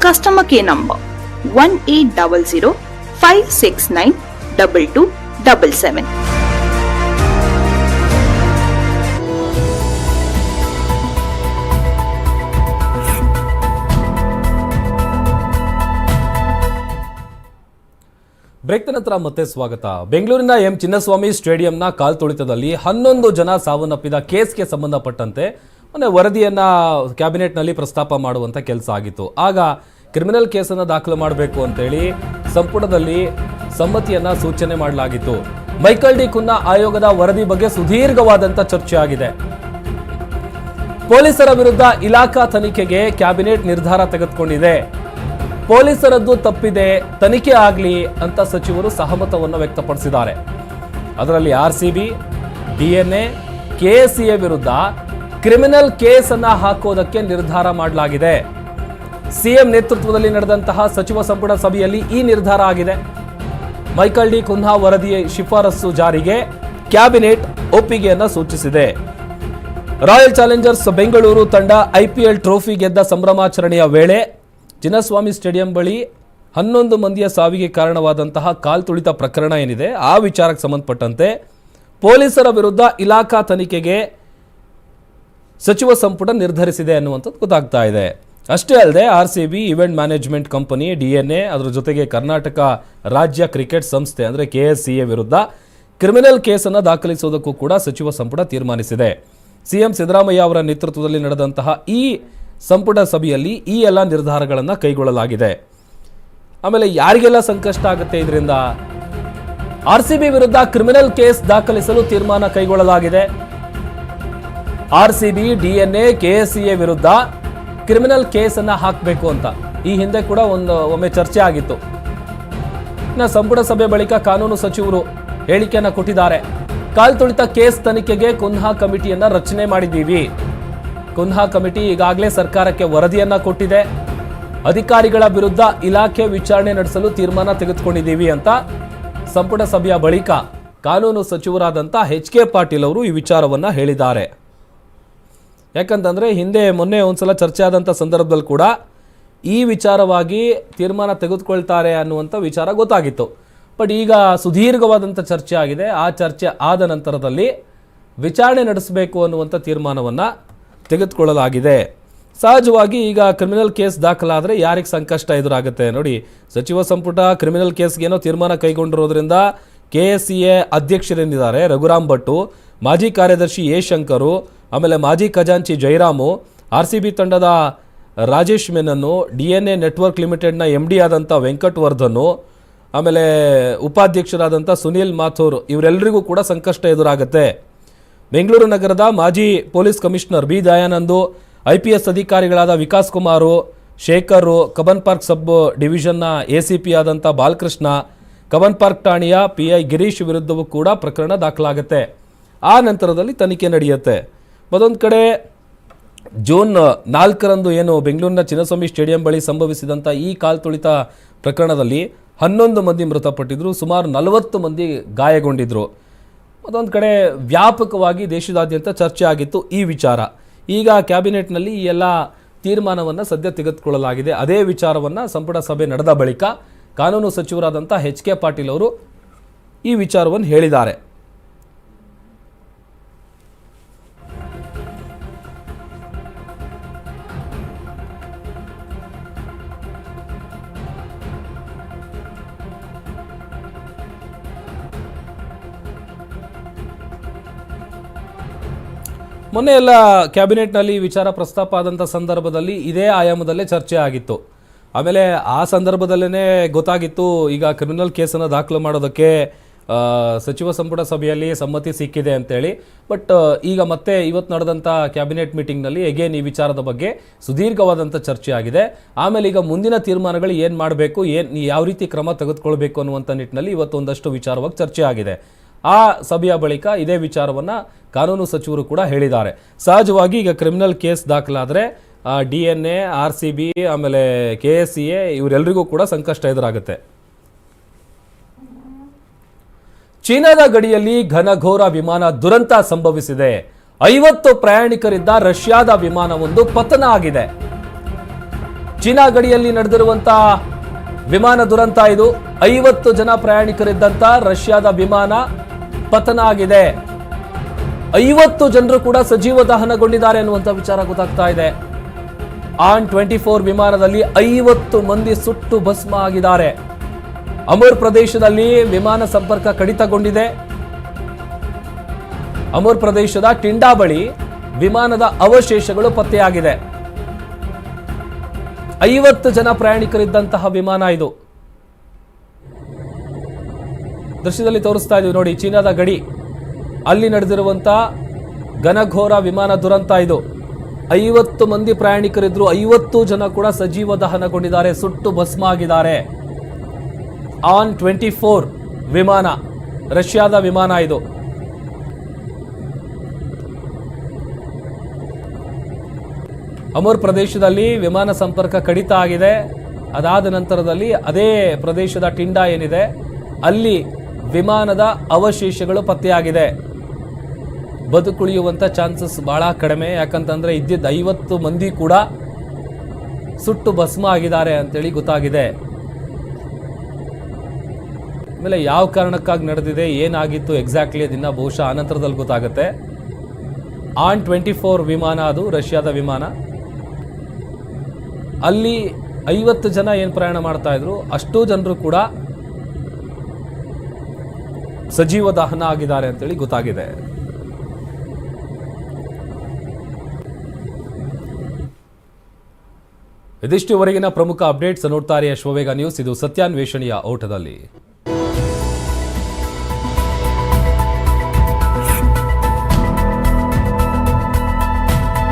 Customer care number 1800 569 2277. Break ನಂತರ ಮತ್ತೆ ಸ್ವಾಗತ ಬೆಂಗಳೂರಿನ ಎಂ ಚಿನ್ನಸ್ವಾಮಿ ಸ್ಟೇಡಿಯಂನ ಕಾಲ್ತುಳಿತದಲ್ಲಿ ಹನ್ನೊಂದು ಜನ ಸಾವನ್ನಪ್ಪಿದ ಕೇಸ್ಗೆ ಸಂಬಂಧಪಟ್ಟಂತೆ ಮೊನ್ನೆ ವರದಿಯನ್ನು ಕ್ಯಾಬಿನೆಟ್ನಲ್ಲಿ ಪ್ರಸ್ತಾಪ ಮಾಡುವಂಥ ಕೆಲಸ ಆಗಿತ್ತು. ಆಗ ಕ್ರಿಮಿನಲ್ ಕೇಸನ್ನು ದಾಖಲು ಮಾಡಬೇಕು ಅಂತೇಳಿ ಸಂಪುಟದಲ್ಲಿ ಸಮ್ಮತಿಯನ್ನು ಸೂಚನೆ ಮಾಡಲಾಗಿತ್ತು. ಮೈಕಲ್ ಡಿ ಕುನ್ನಾ ಆಯೋಗದ ವರದಿ ಬಗ್ಗೆ ಸುದೀರ್ಘವಾದಂಥ ಚರ್ಚೆ ಆಗಿದೆ. ಪೊಲೀಸರ ವಿರುದ್ಧ ಇಲಾಖಾ ತನಿಖೆಗೆ ಕ್ಯಾಬಿನೆಟ್ ನಿರ್ಧಾರ ತೆಗೆದುಕೊಂಡಿದೆ. ಪೊಲೀಸರದ್ದು ತಪ್ಪಿದೆ, ತನಿಖೆ ಆಗಲಿ ಅಂತ ಸಚಿವರು ಸಹಮತವನ್ನು ವ್ಯಕ್ತಪಡಿಸಿದ್ದಾರೆ. ಅದರಲ್ಲಿ R C B DNA KSCA ವಿರುದ್ಧ ಕ್ರಿಮಿನಲ್ ಕೇಸ್ ಅನ್ನ ಹಾಕೋದಕ್ಕೆ ನಿರ್ಧಾರ ಮಾಡಲಾಗಿದೆ. ಸಿಎಂ ನೇತೃತ್ವದಲ್ಲಿ ನಡೆದಂತಹ ಸಚಿವ ಸಂಪುಟ ಸಭೆಯಲ್ಲಿ ಈ ನಿರ್ಧಾರ ಆಗಿದೆ. ಮೈಕಲ್ ಡಿ ಕುನ್ಹಾ ವರದಿಯ ಶಿಫಾರಸು ಜಾರಿಗೆ ಕ್ಯಾಬಿನೆಟ್ ಒಪ್ಪಿಗೆಯನ್ನ ಸೂಚಿಸಿದೆ. ರಾಯಲ್ ಚಾಲೆಂಜರ್ಸ್ ಬೆಂಗಳೂರು ತಂಡ ಐಪಿಎಲ್ ಟ್ರೋಫಿ ಗೆದ್ದ ಸಂಭ್ರಮಾಚರಣೆಯ ವೇಳೆ ಚಿನ್ನಸ್ವಾಮಿ ಸ್ಟೇಡಿಯಂ ಬಳಿ ಹನ್ನೊಂದು ಮಂದಿಯ ಸಾವಿಗೆ ಕಾರಣವಾದಂತಹ ಕಾಲ್ತುಳಿತ ಪ್ರಕರಣ ಏನಿದೆ, ಆ ವಿಚಾರಕ್ಕೆ ಸಂಬಂಧಪಟ್ಟಂತೆ ಪೊಲೀಸರ ವಿರುದ್ಧ ಇಲಾಖಾ ತನಿಖೆಗೆ ಸಚಿವ ಸಂಪುಟ ನಿರ್ಧರಿಸಿದೆ ಅನ್ನುವಂಥದ್ದು ಗೊತ್ತಾಗ್ತಾ ಇದೆ. ಅಷ್ಟೇ ಅಲ್ಲದೆ R C B event management company D N A ಅದರ ಜೊತೆಗೆ ಕರ್ನಾಟಕ ರಾಜ್ಯ ಕ್ರಿಕೆಟ್ ಸಂಸ್ಥೆ ಅಂದರೆ ಕೆ ಎಸ್ ಸಿ ಎ ವಿರುದ್ಧ ಕ್ರಿಮಿನಲ್ ಕೇಸನ್ನು ದಾಖಲಿಸುವುದಕ್ಕೂ ಕೂಡ ಸಚಿವ ಸಂಪುಟ ತೀರ್ಮಾನಿಸಿದೆ. ಸಿಎಂ ಸಿದ್ದರಾಮಯ್ಯ ಅವರ ನೇತೃತ್ವದಲ್ಲಿ ನಡೆದಂತಹ ಈ ಸಂಪುಟ ಸಭೆಯಲ್ಲಿ ಈ ಎಲ್ಲ ನಿರ್ಧಾರಗಳನ್ನು ಕೈಗೊಳ್ಳಲಾಗಿದೆ. ಆಮೇಲೆ ಯಾರಿಗೆಲ್ಲ ಸಂಕಷ್ಟ ಆಗುತ್ತೆ ಇದರಿಂದ? ಆರ್ ಸಿ ಬಿ ವಿರುದ್ಧ ಕ್ರಿಮಿನಲ್ ಕೇಸ್ ದಾಖಲಿಸಲು ತೀರ್ಮಾನ ಕೈಗೊಳ್ಳಲಾಗಿದೆ. R C B DNA, KSCA ವಿರುದ್ಧ ಕ್ರಿಮಿನಲ್ ಕೇಸನ್ನ ಹಾಕಬೇಕು ಅಂತ. ಈ ಹಿಂದೆ ಕೂಡ ಒಂದು, ಒಮ್ಮೆ ಚರ್ಚೆ ಆಗಿತ್ತು. ಸಂಪುಟ ಸಭೆ ಬಳಿಕ ಕಾನೂನು ಸಚಿವರು ಹೇಳಿಕೆಯನ್ನ ಕೊಟ್ಟಿದ್ದಾರೆ. ಕಾಲ್ತುಳಿತ ಕೇಸ್ ತನಿಖೆಗೆ ಕುನ್ಹಾ ಕಮಿಟಿಯನ್ನ ರಚನೆ ಮಾಡಿದ್ದೀವಿ. ಕುನ್ಹಾ ಕಮಿಟಿ ಈಗಾಗಲೇ ಸರ್ಕಾರಕ್ಕೆ ವರದಿಯನ್ನ ಕೊಟ್ಟಿದೆ. ಅಧಿಕಾರಿಗಳ ವಿರುದ್ಧ ಇಲಾಖೆ ವಿಚಾರಣೆ ನಡೆಸಲು ತೀರ್ಮಾನ ತೆಗೆದುಕೊಂಡಿದ್ದೀವಿ ಅಂತ ಸಂಪುಟ ಸಭೆಯ ಬಳಿಕ ಕಾನೂನು ಸಚಿವರಾದಂಥ ಎಚ್ ಕೆ ಪಾಟೀಲ್ ಅವರು ಈ ವಿಚಾರವನ್ನ ಹೇಳಿದ್ದಾರೆ. ಯಾಕಂತಂದ್ರೆ ಹಿಂದೆ ಮೊನ್ನೆ ಒಂದ್ಸಲ ಚರ್ಚೆ ಆದಂಥ ಸಂದರ್ಭದಲ್ಲಿ ಕೂಡ ಈ ವಿಚಾರವಾಗಿ ತೀರ್ಮಾನ ತೆಗೆದುಕೊಳ್ತಾರೆ ಅನ್ನುವಂಥ ವಿಚಾರ ಗೊತ್ತಾಗಿತ್ತು. ಬಟ್ ಈಗ ಸುದೀರ್ಘವಾದಂಥ ಚರ್ಚೆ ಆಗಿದೆ. ಆ ಚರ್ಚೆ ಆದ ನಂತರದಲ್ಲಿ ವಿಚಾರಣೆ ನಡೆಸಬೇಕು ಅನ್ನುವಂಥ ತೀರ್ಮಾನವನ್ನು ತೆಗೆದುಕೊಳ್ಳಲಾಗಿದೆ. ಸಹಜವಾಗಿ ಈಗ ಕ್ರಿಮಿನಲ್ ಕೇಸ್ ದಾಖಲಾದರೆ ಯಾರಿಗೆ ಸಂಕಷ್ಟ ಎದುರಾಗುತ್ತೆ ನೋಡಿ, ಸಚಿವ ಸಂಪುಟ ಕ್ರಿಮಿನಲ್ ಕೇಸ್ಗೇನೋ ತೀರ್ಮಾನ ಕೈಗೊಂಡಿರೋದ್ರಿಂದ ಕೆ ಎಸ್ ಸಿ ಎ ಅಧ್ಯಕ್ಷರೇನಿದ್ದಾರೆ ರಘುರಾಮ್ ಭಟ್ಟು, ಮಾಜಿ ಕಾರ್ಯದರ್ಶಿ ಎ ಶಂಕರು ಆಮೇಲೆ ಮಾಜಿ ಖಜಾಂಚಿ ಜಯರಾಮು ಆರ್ ಸಿ ಬಿ ತಂಡದ ರಾಜೇಶ್ ಮೆನನ್ನು ಡಿ ಎನ್ ಎ ನೆಟ್ವರ್ಕ್ ಲಿಮಿಟೆಡ್ನ ಎಂ ಡಿ ಆದಂಥ ವೆಂಕಟ್ ವರ್ಧನ್ನು ಆಮೇಲೆ ಉಪಾಧ್ಯಕ್ಷರಾದಂಥ ಸುನೀಲ್ ಮಾಥೂರ್ ಇವರೆಲ್ಲರಿಗೂ ಕೂಡ ಸಂಕಷ್ಟ ಎದುರಾಗುತ್ತೆ. ಬೆಂಗಳೂರು ನಗರದ ಮಾಜಿ police commissioner B Dayanand, I P S ಅಧಿಕಾರಿಗಳಾದ Vikas Kumar, Shekhar Cubbon park sub ಡಿವಿಷನ್ನ A C P ಆದಂಥ ಬಾಲಕೃಷ್ಣ ಕಬನ್ ಪಾರ್ಕ್ ಠಾಣೆಯ ಪಿ ಐ ಗಿರೀಶ್ ವಿರುದ್ಧವೂ ಕೂಡ ಪ್ರಕರಣ ದಾಖಲಾಗುತ್ತೆ. ಆ ನಂತರದಲ್ಲಿ ತನಿಖೆ ನಡೆಯುತ್ತೆ. ಮತ್ತೊಂದು ಕಡೆ, ಜೂನ್ ನಾಲ್ಕರಂದು ಏನು ಬೆಂಗಳೂರಿನ ಚಿನ್ನಸ್ವಾಮಿ ಸ್ಟೇಡಿಯಂ ಬಳಿ ಸಂಭವಿಸಿದಂಥ ಈ ಕಾಲ್ತುಳಿತ ಪ್ರಕರಣದಲ್ಲಿ ಹನ್ನೊಂದು ಮಂದಿ ಮೃತಪಟ್ಟಿದ್ರು, ಸುಮಾರು ನಲವತ್ತು ಮಂದಿ ಗಾಯಗೊಂಡಿದ್ದರು ಮತ್ತೊಂದು ಕಡೆ ವ್ಯಾಪಕವಾಗಿ ದೇಶದಾದ್ಯಂತ ಚರ್ಚೆ ಆಗಿತ್ತು ಈ ವಿಚಾರ. ಈಗ ಕ್ಯಾಬಿನೆಟ್ನಲ್ಲಿ ಈ ಎಲ್ಲ ತೀರ್ಮಾನವನ್ನು ಸದ್ಯ ತೆಗೆದುಕೊಳ್ಳಲಾಗಿದೆ. ಅದೇ ವಿಚಾರವನ್ನು ಸಂಪುಟ ಸಭೆ ನಡೆದ ಬಳಿಕ ಕಾನೂನು ಸಚಿವರಾದಂಥ ಎಚ್ ಕೆ ಪಾಟೀಲ್ ಅವರು ಈ ವಿಚಾರವನ್ನು ಹೇಳಿದ್ದಾರೆ. ಮೊನ್ನೆ ಎಲ್ಲ ಕ್ಯಾಬಿನೆಟ್ನಲ್ಲಿ ವಿಚಾರ ಪ್ರಸ್ತಾಪ ಆದಂಥ ಸಂದರ್ಭದಲ್ಲಿ ಇದೇ ಆಯಾಮದಲ್ಲೇ ಚರ್ಚೆ ಆಗಿತ್ತು. ಆಮೇಲೆ ಆ ಸಂದರ್ಭದಲ್ಲೇ ಗೊತ್ತಾಗಿತ್ತು, ಈಗ ಕ್ರಿಮಿನಲ್ ಕೇಸನ್ನು ದಾಖಲು ಮಾಡೋದಕ್ಕೆ ಸಚಿವ ಸಂಪುಟ ಸಭೆಯಲ್ಲಿ ಸಮ್ಮತಿ ಸಿಕ್ಕಿದೆ ಅಂತೇಳಿ. ಬಟ್ ಈಗ ಮತ್ತೆ ಇವತ್ತು ನಡೆದಂಥ ಕ್ಯಾಬಿನೆಟ್ ಮೀಟಿಂಗ್ನಲ್ಲಿ ಎಗೇನ್ ಈ ವಿಚಾರದ ಬಗ್ಗೆ ಸುದೀರ್ಘವಾದಂಥ ಚರ್ಚೆ ಆಗಿದೆ. ಆಮೇಲೆ ಈಗ ಮುಂದಿನ ತೀರ್ಮಾನಗಳು ಏನು ಮಾಡಬೇಕು, ಏನು, ಯಾವ ರೀತಿ ಕ್ರಮ ತೆಗೆದುಕೊಳ್ಬೇಕು ಅನ್ನುವಂಥ ನಿಟ್ಟಿನಲ್ಲಿ ಇವತ್ತು ಒಂದಷ್ಟು ವಿಚಾರವಾಗಿ ಚರ್ಚೆ ಆಗಿದೆ. ಆ ಸಭೆಯ ಬಳಿಕ ಇದೇ ವಿಚಾರವನ್ನ ಕಾನೂನು ಸಚಿವರು ಕೂಡ ಹೇಳಿದ್ದಾರೆ. ಸಹಜವಾಗಿ ಈಗ criminal case ದಾಖಲಾದರೆ D N A, R C B, ಆಮೇಲೆ ಕೆ ಎಸ್ ಸಿ ಎ ಇವರೆಲ್ಲರಿಗೂ ಕೂಡ ಸಂಕಷ್ಟ ಎದುರಾಗುತ್ತೆ. ಚೀನಾದ ಗಡಿಯಲ್ಲಿ ಘನಘೋರ ವಿಮಾನ ದುರಂತ ಸಂಭವಿಸಿದೆ. ಐವತ್ತು ಪ್ರಯಾಣಿಕರಿದ್ದ ರಷ್ಯಾದ ವಿಮಾನವೊಂದು ಪತನ ಆಗಿದೆ. ಚೀನಾ ಗಡಿಯಲ್ಲಿ ನಡೆದಿರುವಂತಹ ವಿಮಾನ ದುರಂತ ಇದು. ಐವತ್ತು ಜನ ಪ್ರಯಾಣಿಕರಿದ್ದಂತ ರಷ್ಯಾದ ವಿಮಾನ ಪತನ ಆಗಿದೆ ಐವತ್ತು ಜನರು ಕೂಡ ಸಜೀವ ದಹನಗೊಂಡಿದ್ದಾರೆ ಅನ್ನುವಂಥ ವಿಚಾರ ಗೊತ್ತಾಗ್ತಾ ಇದೆ. ಆನ್ ಟ್ವೆಂಟಿ ಫೋರ್ ವಿಮಾನದಲ್ಲಿ ಐವತ್ತು ಮಂದಿ ಸುಟ್ಟು ಭಸ್ಮ ಆಗಿದ್ದಾರೆ. ಅಮೂರ್ ಪ್ರದೇಶದಲ್ಲಿ ವಿಮಾನ ಸಂಪರ್ಕ ಕಡಿತಗೊಂಡಿದೆ. ಅಮೂರ್ ಪ್ರದೇಶದ ಟಿಂಡಾ ಬಳಿ ವಿಮಾನದ ಅವಶೇಷಗಳು ಪತ್ತೆಯಾಗಿದೆ. ಐವತ್ತು ಜನ ಪ್ರಯಾಣಿಕರಿದ್ದಂತಹ ವಿಮಾನ ಇದು. ದೃಶ್ಯದಲ್ಲಿ ತೋರಿಸ್ತಾ ಇದ್ದೀವಿ ನೋಡಿ, ಚೀನಾದ ಗಡಿ. ಅಲ್ಲಿ ನಡೆದಿರುವಂಥ ಘನಘೋರ ವಿಮಾನ ದುರಂತ ಇದು. ಐವತ್ತು ಮಂದಿ ಪ್ರಯಾಣಿಕರಿದ್ರು ಐವತ್ತು ಜನ ಕೂಡ ಸಜೀವ ದಹನಗೊಂಡಿದ್ದಾರೆ, ಸುಟ್ಟು ಭಸ್ಮ ಆಗಿದ್ದಾರೆ ಆನ್ ಟ್ವೆಂಟಿ ಫೋರ್ ವಿಮಾನ, ರಷ್ಯಾದ ವಿಮಾನ ಇದು. ಅಮೂರ್ ಪ್ರದೇಶದಲ್ಲಿ ವಿಮಾನ ಸಂಪರ್ಕ ಕಡಿತ ಆಗಿದೆ. ಅದಾದ ನಂತರದಲ್ಲಿ ಅದೇ ಪ್ರದೇಶದ ಟಿಂಡ ಏನಿದೆ, ಅಲ್ಲಿ ವಿಮಾನದ ಅವಶೇಷಗಳು ಪತ್ತೆಯಾಗಿದೆ. ಬದುಕುಳಿಯುವಂಥ ಚಾನ್ಸಸ್ ಭಾಳ ಕಡಿಮೆ. ಯಾಕಂತಂದರೆ ಇದ್ದಿದ್ದ ಐವತ್ತು ಮಂದಿ ಕೂಡ ಸುಟ್ಟು ಭಸ್ಮ ಆಗಿದ್ದಾರೆ ಅಂತೇಳಿ ಗೊತ್ತಾಗಿದೆ. ಆಮೇಲೆ ಯಾವ ಕಾರಣಕ್ಕಾಗಿ ನಡೆದಿದೆ, ಏನಾಗಿತ್ತು ಎಕ್ಸಾಕ್ಟ್ಲಿ ಅದನ್ನ ಬಹುಶಃ ಅನಂತರದಲ್ಲಿ ಗೊತ್ತಾಗುತ್ತೆ. ಆನ್ ಟ್ವೆಂಟಿ ಫೋರ್ ವಿಮಾನ ಅದು, ರಷ್ಯಾದ ವಿಮಾನ. ಅಲ್ಲಿ ಐವತ್ತು ಜನ ಏನು ಪ್ರಯಾಣ ಮಾಡ್ತಾಯಿದ್ರು ಅಷ್ಟೂ ಜನರು ಕೂಡ ಸಜೀವ ದಹನ ಆಗಿದ್ದಾರೆ ಅಂತೇಳಿ ಗೊತ್ತಾಗಿದೆ. ಇದಿಷ್ಟುವರೆಗಿನ ಪ್ರಮುಖ ಅಪ್ಡೇಟ್ಸ್ ನೋಡ್ತಾರೆ ಅಶ್ವವೇಗ ನ್ಯೂಸ್. ಇದು ಸತ್ಯಾನ್ವೇಷಣೆಯ ಓಟದಲ್ಲಿ.